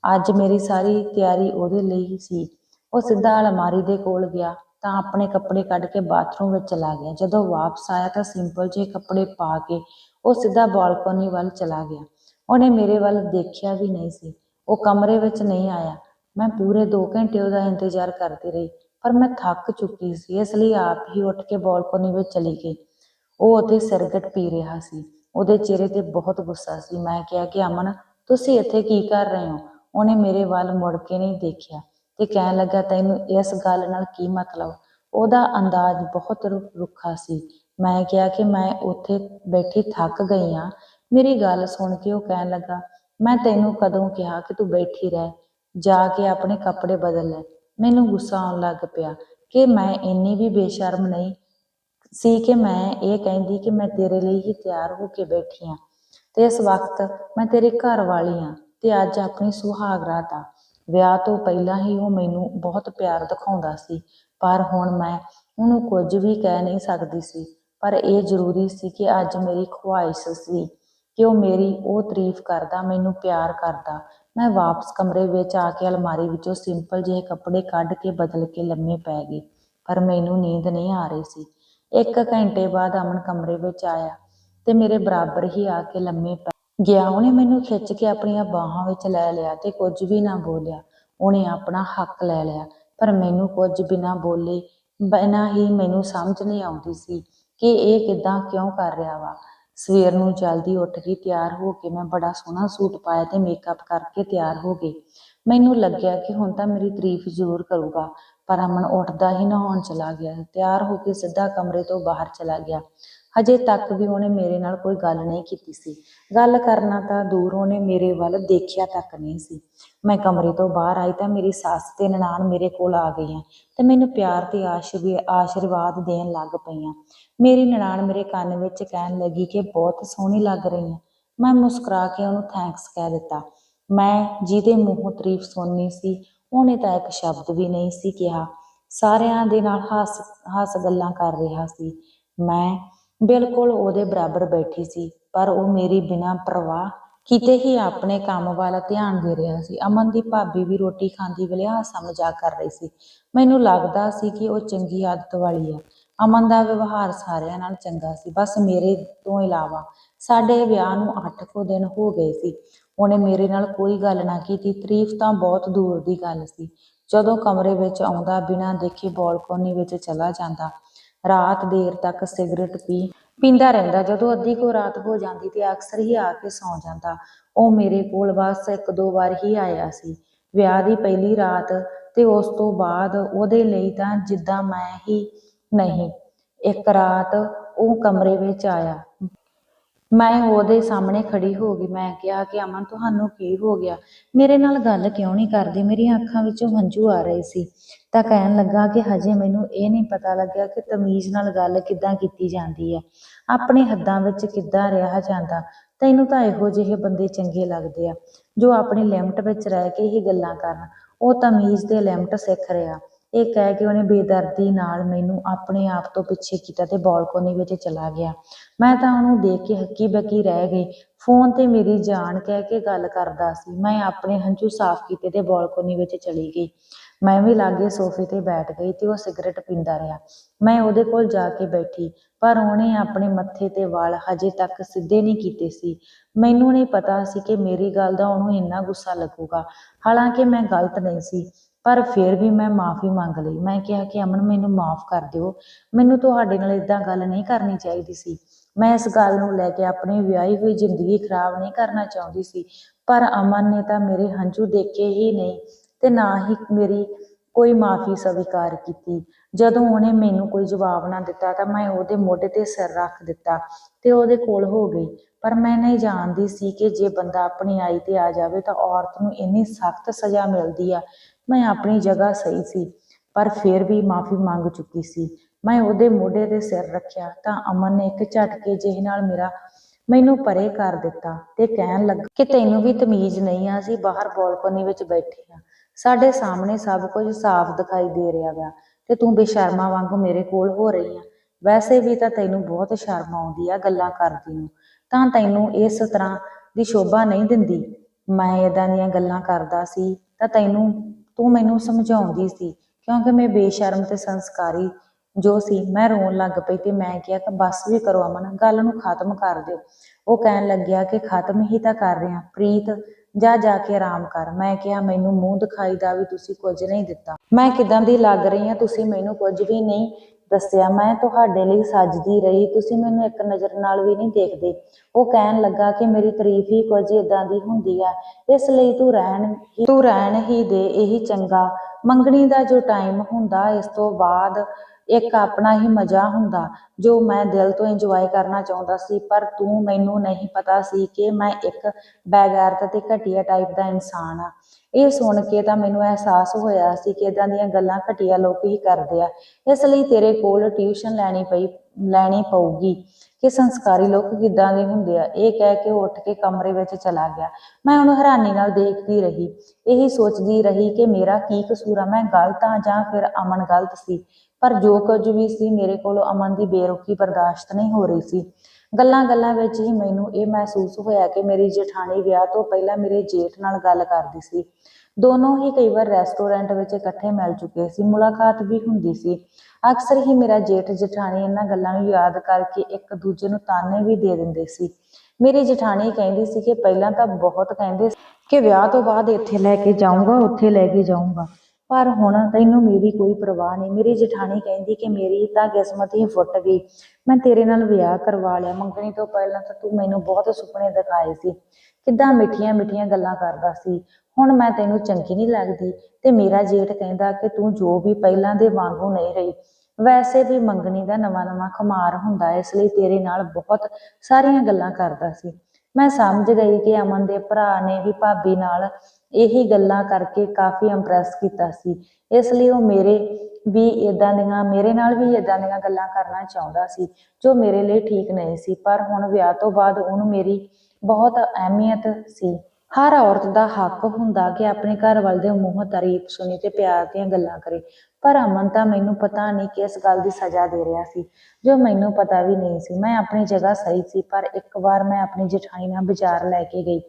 ਅੱਜ ਮੇਰੀ ਸਾਰੀ ਤਿਆਰੀ ਉਹਦੇ ਲਈ ਸੀ। ਉਹ ਸਿੱਧਾ ਅਲਮਾਰੀ ਦੇ ਕੋਲ ਗਿਆ। ਤਾਂ ਆਪਣੇ ਕੱਪੜੇ ਕੱਢ ਕੇ ਬਾਥਰੂਮ ਵਿੱਚ ਚਲਾ ਗਿਆ। ਜਦੋਂ ਵਾਪਸ ਆਇਆ ਤਾਂ ਸਿੰਪਲ ਜਿਹੇ ਕੱਪੜੇ ਪਾ ਕੇ ਉਹ ਸਿੱਧਾ ਬਾਲਕੋਨੀ ਵੱਲ ਚਲਾ ਗਿਆ। ਉਹਨੇ ਮੇਰੇ ਵੱਲ ਦੇਖਿਆ ਵੀ ਨਹੀਂ ਸੀ। ਉਹ ਕਮਰੇ ਵਿੱਚ ਨਹੀਂ ਆਇਆ। ਮੈਂ ਪੂਰੇ 2 ਘੰਟੇ ਉਹਦਾ ਇੰਤਜ਼ਾਰ ਕਰਦੀ ਰਹੀ, ਪਰ ਮੈਂ ਥੱਕ ਚੁੱਕੀ ਸੀ, ਇਸ ਲਈ ਆਪ ਹੀ ਉੱਠ ਕੇ ਬਾਲਕੋਨੀ ਵਿੱਚ ਚਲੀ ਗਈ। ਉਹ ਉੱਥੇ ਸਿਰਗਟ ਪੀ ਰਿਹਾ ਸੀ। ਉਹਦੇ ਚਿਹਰੇ ਤੇ ਬਹੁਤ ਗੁੱਸਾ ਸੀ। ਮੈਂ ਕਿਹਾ ਕਿ ਅਮਨ, ਤੁਸੀਂ ਇੱਥੇ ਕੀ ਕਰ ਰਹੇ ਹੋ? ਉਹਨੇ ਮੇਰੇ ਵੱਲ ਮੁੜ ਕੇ ਨਹੀਂ ਦੇਖਿਆ। ਤੇ ਕਹਿਣ ਲੱਗਾ, ਤੈਨੂੰ ਇਸ ਗੱਲ ਨਾਲ ਕੀ ਮਤਲਬ? ਉਹਦਾ ਅੰਦਾਜ਼ ਬਹੁਤ ਰੁੱਖਾ ਸੀ। ਮੈਂ ਕਿਹਾ ਕਿ ਮੈਂ ਉੱਥੇ ਬੈਠੀ ਥੱਕ ਗਈ ਹਾਂ ਮੇਰੀ ਗੱਲ ਸੁਣ ਕੇ ਉਹ ਕਹਿਣ ਲੱਗਾ, ਮੈਂ ਤੈਨੂੰ ਕਦੋਂ ਕਿਹਾ ਕਿ ਤੂੰ ਬੈਠੀ ਰਹਿ? ਜਾ ਕੇ ਆਪਣੇ ਕੱਪੜੇ ਬਦਲ ਲੈ। ਮੈਨੂੰ ਗੁੱਸਾ ਆਉਣ ਲੱਗ ਪਿਆ ਕਿ ਮੈਂ ਇੰਨੀ ਵੀ ਬੇਸ਼ਰਮ ਨਹੀਂ ਸੀ ਕਿ ਮੈਂ ਇਹ ਕਹਿੰਦੀ ਕਿ ਮੈਂ ਤੇਰੇ ਲਈ ਹੀ ਤਿਆਰ ਹੋ ਕੇ ਬੈਠੀ ਹਾਂ ਤੇ ਇਸ ਵਕਤ ਮੈਂ ਤੇਰੇ ਘਰ ਵਾਲੀ ਹਾਂ ਤੇ ਅੱਜ ਆਪਣੀ ਸੁਹਾਗ ਰਾਤ ਆ। ਵਿਆਹ ਤੋਂ ਪਹਿਲਾਂ ਹੀ ਉਹ ਮੈਨੂੰ ਬਹੁਤ ਪਿਆਰ ਦਿਖਾਉਂਦਾ ਸੀ, ਪਰ ਹੁਣ ਮੈਂ ਉਹਨੂੰ ਕੁਝ ਵੀ ਕਹਿ ਨਹੀਂ ਸਕਦੀ ਸੀ, ਪਰ ਇਹ ਜ਼ਰੂਰੀ ਸੀ ਕਿ ਅੱਜ ਮੇਰੀ ਖੁਆਇਸ਼ ਸੀ ਕਿ ਉਹ ਮੇਰੀ ਉਹ ਤਾਰੀਫ ਕਰਦਾ, ਮੈਨੂੰ ਪਿਆਰ ਕਰਦਾ। ਮੈਂ ਵਾਪਸ ਕਮਰੇ ਵਿੱਚ ਆ ਕੇ ਅਲਮਾਰੀ ਵਿੱਚੋਂ ਸਿੰਪਲ ਜਿਹੇ ਕੱਪੜੇ ਕੱਢ ਕੇ ਬਦਲ ਕੇ ਲੰਮੇ ਪੈ ਗਈ, ਪਰ ਮੈਨੂੰ ਨੀਂਦ ਨਹੀਂ ਆ ਰਹੀ ਸੀ। ਇੱਕ ਘੰਟੇ ਬਾਅਦ ਅਮਨ ਕਮਰੇ ਵਿੱਚ ਆਇਆ ਤੇ ਮੇਰੇ ਬਰਾਬਰ ਹੀ ਆ ਕੇ ਲੰਮੇ ਪੈ ਗਿਆ, ਉਹਨੇ ਮੈਨੂੰ ਖਿੱਚ ਕੇ ਆਪਣੀਆਂ ਬਾਹਾਂ ਵਿੱਚ ਲੈ ਲਿਆ ਤੇ ਕੁਝ ਵੀ ਨਾ ਬੋਲਿਆ। ਉਹਨੇ ਆਪਣਾ ਹੱਕ ਲੈ ਲਿਆ, ਪਰ ਮੈਨੂੰ ਕੁਝ ਬਿਨਾ ਬੋਲੇ। ਬਿਨਾਂ ਹੀ ਮੈਨੂੰ ਸਮਝ ਨਹੀਂ ਆਉਂਦੀ ਸੀ ਕਿ ਇਹ ਕਿਦਾਂ ਕਿਉਂ ਕਰ ਰਿਹਾ ਵਾ। ਸਵੇਰ ਨੂੰ ਜਲਦੀ ਉੱਠ ਕੇ ਤਿਆਰ ਹੋ ਕੇ ਮੈਂ ਬੜਾ ਸੋਹਣਾ ਸੂਟ ਪਾਇਆ ਤੇ ਮੇਕਅਪ ਕਰਕੇ ਤਿਆਰ ਹੋ ਗਈ। ਮੈਨੂੰ ਲੱਗਿਆ ਕਿ ਹੁਣ ਤਾਂ ਮੇਰੀ ਤਾਰੀਫ ਜ਼ਰੂਰ ਕਰੂਗਾ, ਪਰ ਅਮਨ ਉੱਠਦਾ ਹੀ ਨਹਾਉਣ ਚਲਾ ਗਿਆ। ਤਿਆਰ ਹੋ ਕੇ ਸਿੱਧਾ ਕਮਰੇ ਤੋਂ ਬਾਹਰ ਚਲਾ ਗਿਆ। ਹਜੇ ਤੱਕ ਵੀ ਉਹਨੇ ਮੇਰੇ ਨਾਲ ਕੋਈ ਗੱਲ ਨਹੀਂ ਕੀਤੀ ਸੀ। ਗੱਲ ਕਰਨਾ ਤਾਂ ਦੂਰ ਉਹਨੇ ਮੇਰੇ ਵੱਲ ਦੇਖਿਆ ਤੱਕ ਨਹੀਂ ਸੀ। ਮੈਂ ਕਮਰੇ ਤੋਂ ਬਾਹਰ ਆਈ ਤਾਂ ਮੇਰੀ ਸੱਸ ਤੇ ਨਨਾਣ ਮੇਰੇ ਕੋਲ ਆ ਗਈਆਂ ਤੇ ਮੈਨੂੰ ਪਿਆਰ ਤੇ ਆਸ਼ੀਰਵਾਦ ਦੇਣ ਲੱਗ ਪਈਆਂ। ਮੇਰੀ ਨਨਾਣ ਮੇਰੇ ਕੰਨ ਵਿੱਚ ਕਹਿਣ ਲੱਗੀ ਕਿ ਬਹੁਤ ਸੋਹਣੀ ਲੱਗ ਰਹੀ ਹੈ। ਮੈਂ ਮੁਸਕਰਾ ਕੇ ਉਹਨੂੰ ਥੈਂਕਸ ਕਹਿ ਦਿੱਤਾ। ਮੈਂ ਜਿਹਦੇ ਮੂੰਹੋਂ ਤਾਰੀਫ ਸੁਣਨੀ ਸੀ, ਉਹਨੇ ਤਾਂ ਇੱਕ ਸ਼ਬਦ ਵੀ ਨਹੀਂ ਸੀ ਕਿਹਾ। ਸਾਰਿਆਂ ਦੇ ਨਾਲ ਹੱਸ ਹੱਸ ਗੱਲਾਂ ਕਰ ਰਿਹਾ ਸੀ। ਮੈਂ ਬਿਲਕੁਲ ਉਹਦੇ ਬਰਾਬਰ ਬੈਠੀ ਸੀ, ਪਰ ਉਹ ਮੇਰੀ ਬਿਨਾਂ ਪਰਵਾਹ ਕਿਤੇ ਹੀ ਆਪਣੇ ਕੰਮ ਵੱਲ ਧਿਆਨ ਦੇ ਰਿਹਾ ਸੀ। ਅਮਨ ਦੀ ਭਾਬੀ ਵੀ ਰੋਟੀ ਖਾਂਦੀ ਵੇਲੇ ਹਾਸਾ ਮਜ਼ਾਕ ਕਰ ਰਹੀ ਸੀ। ਮੈਨੂੰ ਲੱਗਦਾ ਸੀ ਕਿ ਉਹ ਚੰਗੀ ਆਦਤ ਵਾਲੀ ਹੈ ਅਮਨ ਦਾ ਵਿਵਹਾਰ ਸਾਰਿਆਂ ਨਾਲ ਚੰਗਾ ਸੀ, ਬਸ ਮੇਰੇ ਤੋਂ ਇਲਾਵਾ ਸਾਡੇ ਵਿਆਹ ਨੂੰ 8 ਕੁ ਦਿਨ ਹੋ ਗਏ ਸੀ। ਉਹਨੇ ਮੇਰੇ ਨਾਲ ਕੋਈ ਗੱਲ ਨਾ ਕੀਤੀ। ਤਾਰੀਫ ਤਾਂ ਬਹੁਤ ਦੂਰ ਦੀ ਗੱਲ ਸੀ। ਜਦੋਂ ਕਮਰੇ ਵਿੱਚ ਆਉਂਦਾ ਬਿਨਾਂ ਦੇਖੇ ਬਾਲਕੋਨੀ ਵਿੱਚ ਚਲਾ ਜਾਂਦਾ ਰਾਤ ਦੇਰ ਤੱਕ ਸਿਗਰਟ ਪੀ, ਪੀਂਦਾ ਰਹਿੰਦਾ। ਜਦੋਂ ਅੱਧੀ ਕੋ ਰਾਤ ਹੋ ਜਾਂਦੀ ਤੇ ਅਕਸਰ ਹੀ ਆ ਕੇ ਸੌਂ ਜਾਂਦਾ। ਉਹ ਮੇਰੇ ਕੋਲ ਬਸ ਇੱਕ ਦੋ ਵਾਰ ਹੀ ਆਇਆ ਸੀ। ਵਿਆਹ ਦੀ ਪਹਿਲੀ ਰਾਤ ਤੇ ਉਸ ਤੋਂ ਬਾਅਦ ਉਹਦੇ ਲਈ ਤਾਂ ਜਿੱਦਾਂ ਮੈਂ ਹੀ ਨਹੀਂ। ਇੱਕ ਰਾਤ ਉਹ ਕਮਰੇ ਵਿੱਚ ਆਇਆ। ਮੈਂ ਉਹਦੇ ਸਾਹਮਣੇ ਖੜੀ ਹੋ ਗਈ, ਮੈਂ ਕਿਹਾ ਕਿ ਅਮਨ ਤੁਹਾਨੂੰ ਕੀ ਹੋ ਗਿਆ? ਮੇਰੇ ਨਾਲ ਗੱਲ ਕਿਉਂ ਨਹੀਂ ਕਰਦੀ? ਮੇਰੀਆਂ ਅੱਖਾਂ ਵਿੱਚੋਂ ਹੰਝੂ ਆ ਰਹੇ ਸੀ। ਤਾਂ ਕਹਿਣ ਲੱਗਾ ਕਿ ਹਜੇ ਮੈਨੂੰ ਇਹ ਨਹੀਂ ਪਤਾ ਲੱਗਿਆ ਕਿ ਤਮੀਜ਼ ਨਾਲ ਗੱਲ ਕਿੱਦਾਂ ਕੀਤੀ ਜਾਂਦੀ ਹੈ। ਆਪਣੇ ਹੱਦਾਂ ਵਿੱਚ ਕਿੱਦਾਂ ਰਿਹਾ ਜਾਂਦਾ? ਤੈਨੂੰ ਤਾਂ ਇਹੋ ਜਿਹੇ ਬੰਦੇ ਚੰਗੇ ਲੱਗਦੇ ਆ, ਜੋ ਆਪਣੀ ਲਿਮਟ ਵਿੱਚ ਰਹਿ ਕੇ ਹੀ ਗੱਲਾਂ ਕਰਨ। ਉਹ ਤਮੀਜ਼ ਦੇ ਲਿਮਟ ਸਿੱਖ ਰਿਹਾ। ਇਹ ਕਹਿ ਕੇ ਉਹਨੇ ਬੇਦਰਦੀ ਨਾਲ ਮੈਨੂੰ ਆਪਣੇ ਆਪ ਤੋਂ ਪਿੱਛੇ ਕੀਤਾ ਤੇ ਬਾਲਕੋਨੀ ਵਿੱਚ ਚਲਾ ਗਿਆ। ਮੈਂ ਤਾਂ ਉਹਨੂੰ ਦੇਖ ਕੇ ਹੱਕੀ ਬੱਕੀ ਰਹਿ ਗਈ। ਫੋਨ ਤੇ ਮੇਰੀ ਜਾਨ ਕਹਿ ਕੇ ਗੱਲ ਕਰਦਾ ਸੀ। ਮੈਂ ਆਪਣੇ ਹੰਝੂ ਸਾਫ਼ ਕੀਤੇ ਤੇ ਬਾਲਕੋਨੀ ਵਿੱਚ ਚਲੀ ਗਈ। ਮੈਂ ਵੀ ਲਾਗੇ ਸੋਫੇ ਤੇ ਬੈਠ ਗਈ ਤੇ ਉਹ ਸਿਗਰਟ ਪੀਂਦਾ ਰਿਹਾ। ਮੈਂ ਉਹਦੇ ਕੋਲ ਜਾ ਕੇ ਬੈਠੀ, ਪਰ ਉਹਨੇ ਆਪਣੇ ਮੱਥੇ ਤੇ ਵਾਲ ਹਜੇ ਤੱਕ ਸਿੱਧੇ ਨਹੀਂ ਕੀਤੇ ਸੀ। ਮੈਨੂੰ ਨਹੀਂ ਪਤਾ ਸੀ ਕਿ ਮੇਰੀ ਗੱਲ ਦਾ ਉਹਨੂੰ ਇੰਨਾ ਗੁੱਸਾ ਲੱਗੂਗਾ। ਹਾਲਾਂਕਿ ਮੈਂ ਗਲਤ ਨਹੀਂ ਸੀ। ਪਰ ਫਿਰ ਵੀ ਮੈਂ ਮਾਫੀ ਮੰਗ ਲਈ। ਮੈਂ ਕਿਹਾ ਕਿ ਅਮਨ, ਮੈਨੂੰ ਮਾਫ ਕਰ ਦਿਓ। ਮੈਨੂੰ ਤੁਹਾਡੇ ਨਾਲ ਇਦਾਂ ਗੱਲ ਨਹੀਂ ਕਰਨੀ ਚਾਹੀਦੀ ਸੀ। ਮੈਂ ਇਸ ਗੱਲ ਨੂੰ ਲੈ ਕੇ ਆਪਣੀ ਵਿਆਹੀ ਹੋਈ ਜ਼ਿੰਦਗੀ ਖਰਾਬ ਨਹੀਂ ਕਰਨਾ ਚਾਹੁੰਦੀ ਸੀ। ਪਰ ਅਮਨ ਨੇ ਤਾਂ ਮੇਰੇ ਹੰਝੂ ਦੇਖੇ ਹੀ ਨਹੀਂ ਤੇ ਨਾ ਹੀ ਮੇਰੀ ਕੋਈ ਮਾਫੀ ਸਵੀਕਾਰ ਕੀਤੀ। ਜਦੋਂ ਉਹਨੇ ਮੈਨੂੰ ਕੋਈ ਜਵਾਬ ਨਾ ਦਿੱਤਾ ਤਾਂ ਮੈਂ ਉਹਦੇ ਮੋਢੇ ਤੇ ਸਿਰ ਰੱਖ ਦਿੱਤਾ ਤੇ ਉਹਦੇ ਕੋਲ ਹੋ ਗਈ। ਪਰ ਮੈਂ ਨਹੀਂ ਜਾਣਦੀ ਸੀ ਕਿ ਜੇ ਬੰਦਾ ਆਪਣੀ ਆਈ ਤੇ ਆ ਜਾਵੇ ਤਾਂ ਔਰਤ ਨੂੰ ਇੰਨੀ ਸਖਤ ਸਜ਼ਾ ਮਿਲਦੀ ਆ। ਮੈਂ ਆਪਣੀ ਜਗ੍ਹਾ ਸਹੀ ਸੀ, ਪਰ ਫਿਰ ਵੀ ਮਾਫੀ ਮੰਗ ਚੁੱਕੀ ਸੀ। ਮੈਂ ਉਹਦੇ ਮੋਢੇ ਤੇ ਸਿਰ ਰੱਖਿਆ ਤਾਂ ਅਮਨ ਨੇ ਇੱਕ ਝਟਕੇ ਜਿਹੇ ਨਾਲ ਮੇਰਾ, ਮੈਨੂੰ ਪਰੇ ਕਰ ਦਿੱਤਾ ਤੇ ਕਹਿਣ ਲੱਗਾ ਕਿ ਤੈਨੂੰ ਵੀ ਤਮੀਜ਼ ਨਹੀਂ ਆ, ਅਸੀਂ ਬਾਹਰ ਬਾਲਕੋਨੀ ਵਿੱਚ ਬੈਠੇ ਆ। ਸਾਡੇ ਸਾਹਮਣੇ ਸਭ ਕੁਝ ਸਾਫ਼ ਦਿਖਾਈ ਦੇ ਰਿਹਾ ਵਾ ਤੇ ਤੂੰ ਬੇਸ਼ਰਮਾ ਵਾਂਗੂ ਮੇਰੇ ਕੋਲ ਹੋ ਰਹੀ ਆ। ਵੈਸੇ ਵੀ ਤਾਂ ਤੈਨੂੰ ਬਹੁਤ ਸ਼ਰਮ ਆਉਂਦੀ ਆ ਗੱਲਾਂ ਕਰਦੀ ਨੂੰ। ਤਾਂ ਤੈਨੂੰ ਇਸ ਤਰ੍ਹਾਂ ਦੀ ਸ਼ੋਭਾ ਨਹੀਂ ਦਿੰਦੀ। ਮੈਂ ਇਦਾਂ ਦੀਆਂ ਗੱਲਾਂ ਕਰਦਾ ਸੀ ਤਾਂ ਤੈਨੂੰ, ਤੂੰ ਮੈਨੂੰ ਸਮਝਾਉਂਦੀ ਸੀ। ਕਿਉਂਕਿ ਮੈਂ ਬੇਸ਼ਰਮ ਤੇ ਸੰਸਕਾਰੀ ਜੋ ਸੀ, ਮੈਂ ਰੋਣ ਲੱਗ ਪਈ ਤੇ ਮੈਂ ਕਿਹਾ ਕਿ ਬਸ ਵੀ ਕਰੋ ਅਮਨ, ਗੱਲ ਨੂੰ ਖਤਮ ਕਰ ਦਿਓ। ਉਹ ਕਹਿਣ ਲੱਗਿਆ ਕਿ ਖਤਮ ਹੀ ਤਾਂ ਕਰ ਰਹੇ। ਹਾਂ ਪ੍ਰੀਤ ਜਾ ਜਾ ਕੇ ਆਰਾਮ ਕਰ। ਮੈਂ ਕਿਹਾ, ਮੈਨੂੰ ਮੂੰਹ ਦਿਖਾਈ ਦਾ ਵੀ ਤੁਸੀਂ ਕੁਝ ਨਹੀਂ ਦਿੱਤਾ। ਮੈਂ ਕਿਦਾਂ ਦੀ ਲੱਗ ਰਹੀ ਹਾਂ? ਤੁਸੀਂ ਮੈਨੂੰ ਕੁਝ ਵੀ ਨਹੀਂ ਦੱਸਿਆ। ਮੈਂ ਤੁਹਾਡੇ ਲਈ ਸੱਜਦੀ ਰਹੀ। ਤੁਸੀਂ ਮੈਨੂੰ ਇੱਕ ਨਜ਼ਰ ਨਾਲ ਵੀ ਨਹੀਂ ਦੇਖਦੇ। ਉਹ ਕਹਿਣ ਲੱਗਾ ਕਿ ਮੇਰੀ ਤਾਰੀਫ ਹੀ ਕੁਝ ਇਦਾਂ ਦੀ ਹੁੰਦੀ ਆ। ਇਸ ਲਈ ਤੂੰ ਰਹਿਣ ਤੂੰ ਰਹਿਣ ਹੀ ਦੇ, ਇਹੀ ਚੰਗਾ। ਮੰਗਣੀ ਦਾ ਜੋ ਟਾਈਮ ਹੁੰਦਾ, ਇਸ ਤੋਂ ਬਾਅਦ ਇੱਕ ਆਪਣਾ ਹੀ ਮਜ਼ਾ ਹੁੰਦਾ, ਜੋ ਮੈਂ ਦਿਲ ਤੋਂ ਇੰਜੋਏ ਕਰਨਾ ਚਾਹੁੰਦਾ ਸੀ, ਪਰ ਤੂੰ ਮੈਨੂੰ ਨਹੀਂ ਪਤਾ ਸੀ ਕਿ ਮੈਂ ਇੱਕ ਬੇਗੈਰਤ ਤੇ ਘਟੀਆ ਟਾਈਪ ਦਾ ਇਨਸਾਨ ਆ ਇਹ ਸੁਣ ਕੇ ਤਾਂ ਮੈਨੂੰ ਅਹਿਸਾਸ ਹੋਇਆ ਸੀ ਕਿ ਇਦਾਂ ਦੀਆਂ ਗੱਲਾਂ ਘਟੀਆ ਲੋਕ ਹੀ ਕਰਦੇ ਆ। ਇਸ ਲਈ ਤੇਰੇ ਕੋਲ ਟਿਊਸ਼ਨ ਲੈਣੀ ਪਈ, ਲੈਣੀ ਪਊਗੀ ਕਿ ਸੰਸਕਾਰੀ ਲੋਕ ਕਿੱਦਾਂ ਦੇ ਹੁੰਦੇ ਆ। ਇਹ ਕਹਿ ਕੇ ਉੱਠ ਕੇ ਕਮਰੇ ਵਿੱਚ ਚਲਾ ਗਿਆ। ਮੈਂ ਉਹਨੂੰ ਹੈਰਾਨੀ ਨਾਲ ਦੇਖਦੀ ਰਹੀ। ਇਹੀ ਸੋਚਦੀ ਰਹੀ ਕਿ ਮੇਰਾ ਕੀ ਕਸੂਰ ਆ, ਮੈਂ ਗਲਤ ਆ ਜਾਂ ਫਿਰ ਅਮਨ ਗਲਤ ਸੀ? ਪਰ ਜੋ ਕੁਝ ਵੀ ਸੀ ਮੇਰੇ ਕੋਲੋਂ ਅਮਨ ਦੀ ਬੇਰੁਖੀ ਬਰਦਾਸ਼ਤ ਨਹੀਂ ਹੋ ਰਹੀ ਸੀ। ਗੱਲਾਂ ਗੱਲਾਂ ਵਿੱਚ ਹੀ ਮੈਨੂੰ ਇਹ ਮਹਿਸੂਸ ਹੋਇਆ ਕਿ ਮੇਰੀ ਜੇਠਾਣੀ ਵਿਆਹ ਤੋਂ ਪਹਿਲਾਂ ਮੇਰੇ ਜੇਠ ਨਾਲ ਗੱਲ ਕਰਦੀ ਸੀ। ਦੋਨੋਂ ਹੀ ਕਈ ਵਾਰ ਰੈਸਟੋਰੈਂਟ ਵਿੱਚ ਇਕੱਠੇ ਮਿਲ ਚੁੱਕੇ ਸੀ, ਮੁਲਾਕਾਤ ਵੀ ਹੁੰਦੀ ਸੀ। ਅਕਸਰ ਹੀ ਮੇਰਾ ਜੇਠ ਜਠਾਣੀ ਇਹਨਾਂ ਗੱਲਾਂ ਨੂੰ ਯਾਦ ਕਰਕੇ ਇੱਕ ਦੂਜੇ ਨੂੰ ਤਾਨੇ ਵੀ ਦੇ ਦਿੰਦੇ ਸੀ। ਮੇਰੀ ਜਠਾਣੀ ਕਹਿੰਦੀ ਸੀ ਕਿ ਪਹਿਲਾਂ ਤਾਂ ਬਹੁਤ ਕਹਿੰਦੇ ਕਿ ਵਿਆਹ ਤੋਂ ਬਾਅਦ ਇੱਥੇ ਲੈ ਕੇ ਜਾਊਂਗਾ, ਉੱਥੇ ਲੈ ਕੇ ਜਾਊਂਗਾ। ਪਰ ਹੁਣ ਤੈਨੂੰ ਮੇਰੀ ਕੋਈ ਪਰਵਾਹ ਨਹੀਂ। ਮੇਰੀ ਜਠਾਣੀ ਕਹਿੰਦੀ ਕਿ ਮੇਰੀ ਤਾਂ ਕਿਸਮਤ ਹੀ ਫੁੱਟ ਗਈ। ਮੈਂ ਤੇਰੇ ਨਾਲ ਵਿਆਹ ਕਰਵਾ ਲਿਆ। ਮੰਗਣੀ ਤੋਂ ਪਹਿਲਾਂ ਤਾਂ ਤੂੰ ਮੈਨੂੰ ਬਹੁਤ ਸੁਪਨੇ ਦਿਖਾਏ ਸੀ। ਕਿੱਦਾਂ ਮਿੱਠੀਆਂ ਮਿੱਠੀਆਂ ਗੱਲਾਂ ਕਰਦਾ ਸੀ। ਹੁਣ ਮੈਂ ਤੈਨੂੰ ਚੰਗੀ ਨਹੀਂ ਲੱਗਦੀ ਤੇ ਮੇਰਾ ਜੇਠ ਕਹਿੰਦਾ ਕਿ ਤੂੰ ਜੋ ਵੀ ਪਹਿਲਾਂ ਦੇ ਵਾਂਗੂ ਨਹੀਂ ਰਹੀ। ਵੈਸੇ ਵੀ ਮੰਗਣੀ ਦਾ ਨਵਾਂ ਨਵਾਂ ਖੁਮਾਰ ਹੁੰਦਾ, ਇਸ ਲਈ ਤੇਰੇ ਨਾਲ ਬਹੁਤ ਸਾਰੀਆਂ ਗੱਲਾਂ ਕਰਦਾ ਸੀ। ਮੈਂ ਸਮਝ ਗਈ ਕਿ ਅਮਨ ਦੇ ਭਰਾ ਨੇ ਵੀ ਭਾਬੀ ਨਾਲ ਇਹੀ ਗੱਲਾਂ ਕਰਕੇ ਕਾਫੀ ਇੰਪ੍ਰੈਸ ਕੀਤਾ ਸੀ। ਇਸ ਲਈ ਉਹ ਮੇਰੇ ਵੀ ਇਦਾਂ ਦੀਆਂ, ਮੇਰੇ ਨਾਲ ਵੀ ਇਦਾਂ ਦੀਆਂ ਗੱਲਾਂ ਕਰਨਾ ਚਾਹੁੰਦਾ ਸੀ, ਜੋ ਮੇਰੇ ਲਈ ਠੀਕ ਨਹੀਂ ਸੀ। ਪਰ ਹੁਣ ਵਿਆਹ ਤੋਂ ਬਾਅਦ ਉਹਨੂੰ ਮੇਰੀ ਬਹੁਤ ਅਹਿਮੀਅਤ ਸੀ। ਹਰ ਔਰਤ ਦਾ ਹੱਕ ਹੁੰਦਾ ਕਿ ਆਪਣੇ ਘਰ ਵਾਲੇ ਦੇ ਮੂੰਹੋਂ ਤਾਰੀਫ ਸੁਣੀ ਤੇ ਪਿਆਰ ਦੀਆਂ ਗੱਲਾਂ ਕਰੇ। ਪਰ ਅਮਨ ਤਾਂ ਮੈਨੂੰ ਪਤਾ ਨਹੀਂ ਕਿਸ ਗੱਲ ਦੀ ਸਜ਼ਾ ਦੇ ਰਿਹਾ ਸੀ। ਜੋ ਮੈਨੂੰ ਪਤਾ ਵੀ ਨਹੀਂ ਸੀ, ਮੈਂ ਆਪਣੀ ਜਗ੍ਹਾ ਸਹੀ ਸੀ, ਪਰ ਇੱਕ ਵਾਰ ਮੈਂ ਆਪਣੀ ਜਠਾਣੀ ਨਾਲ ਬਾਜ਼ਾਰ ਲੈ ਕੇ ਗਈ।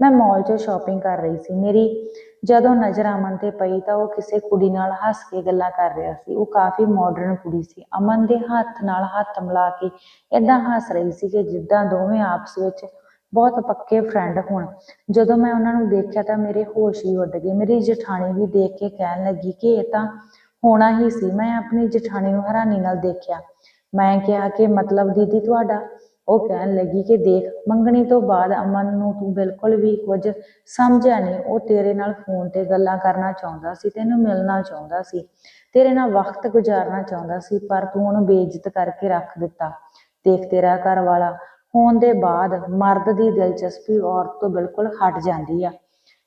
ਮੈਂ ਮਾਲ ਚ ਸ਼ਾਪਿੰਗ ਕਰ ਰਹੀ ਸੀ। ਮੇਰੀ ਜਦੋਂ ਨਜ਼ਰ ਅਮਨ ਤੇ ਪਈ ਤਾਂ ਉਹ ਕਿਸੇ ਕੁੜੀ ਨਾਲ ਹੱਸ ਕੇ ਗੱਲਾਂ ਕਰ ਰਿਹਾ ਸੀ। ਉਹ ਕਾਫੀ ਮਾਡਰਨ ਕੁੜੀ ਸੀ। ਅਮਨ ਦੇ ਹੱਥ ਨਾਲ ਹੱਥ ਮਿਲਾ ਕੇ ਏਦਾਂ ਹੱਸ ਰਹੀ ਸੀ ਕਿ ਜਿੱਦਾਂ ਦੋਵੇਂ ਆਪਸ ਵਿੱਚ ਬਹੁਤ ਪੱਕੇ ਫਰੈਂਡ ਹੋਣ। ਜਦੋਂ ਮੈਂ ਉਹਨਾਂ ਨੂੰ ਦੇਖਿਆ ਤਾਂ ਮੇਰੇ ਹੋਸ਼ ਹੀ ਉੱਡ ਗਏ। ਮੇਰੀ ਜਠਾਣੀ ਵੀ ਦੇਖ ਕੇ ਕਹਿਣ ਲੱਗੀ ਕਿ ਇਹ ਤਾਂ ਹੋਣਾ ਹੀ ਸੀ। ਮੈਂ ਆਪਣੀ ਜਠਾਣੀ ਨੂੰ ਹੈਰਾਨੀ ਨਾਲ ਦੇਖਿਆ। ਮੈਂ ਕਿਹਾ ਕਿ ਮਤਲਬ ਦੀਦੀ ਤੁਹਾਡਾ? ਉਹ ਕਹਿਣ ਲੱਗੀ ਕਿ ਦੇਖ, ਮੰਗਣੀ ਤੋਂ ਬਾਅਦ ਅਮਨ ਨੂੰ ਤੂੰ ਬਿਲਕੁਲ ਵੀ ਕੁਝ ਸਮਝਿਆ ਨਹੀਂ। ਉਹ ਤੇਰੇ ਨਾਲ ਫੋਨ ਤੇ ਗੱਲਾਂ ਕਰਨਾ ਚਾਹੁੰਦਾ ਸੀ, ਤੈਨੂੰ ਮਿਲਣਾ ਚਾਹੁੰਦਾ ਸੀ। ਤੇਰੇ ਨਾਲ ਵਕਤ ਗੁਜ਼ਾਰਨਾ ਚਾਹੁੰਦਾ ਸੀ, ਪਰ ਤੂੰ ਉਹਨੂੰ ਬੇਇੱਜ਼ਤ ਕਰਕੇ ਰੱਖ ਦਿੱਤਾ। ਦੇਖ ਤੇਰਾ ਘਰ ਵਾਲਾ ਹੋਣ ਦੇ ਬਾਅਦ ਮਰਦ ਦੀ ਦਿਲਚਸਪੀ ਔਰਤ ਤੋਂ ਬਿਲਕੁਲ ਹਟ ਜਾਂਦੀ ਆ।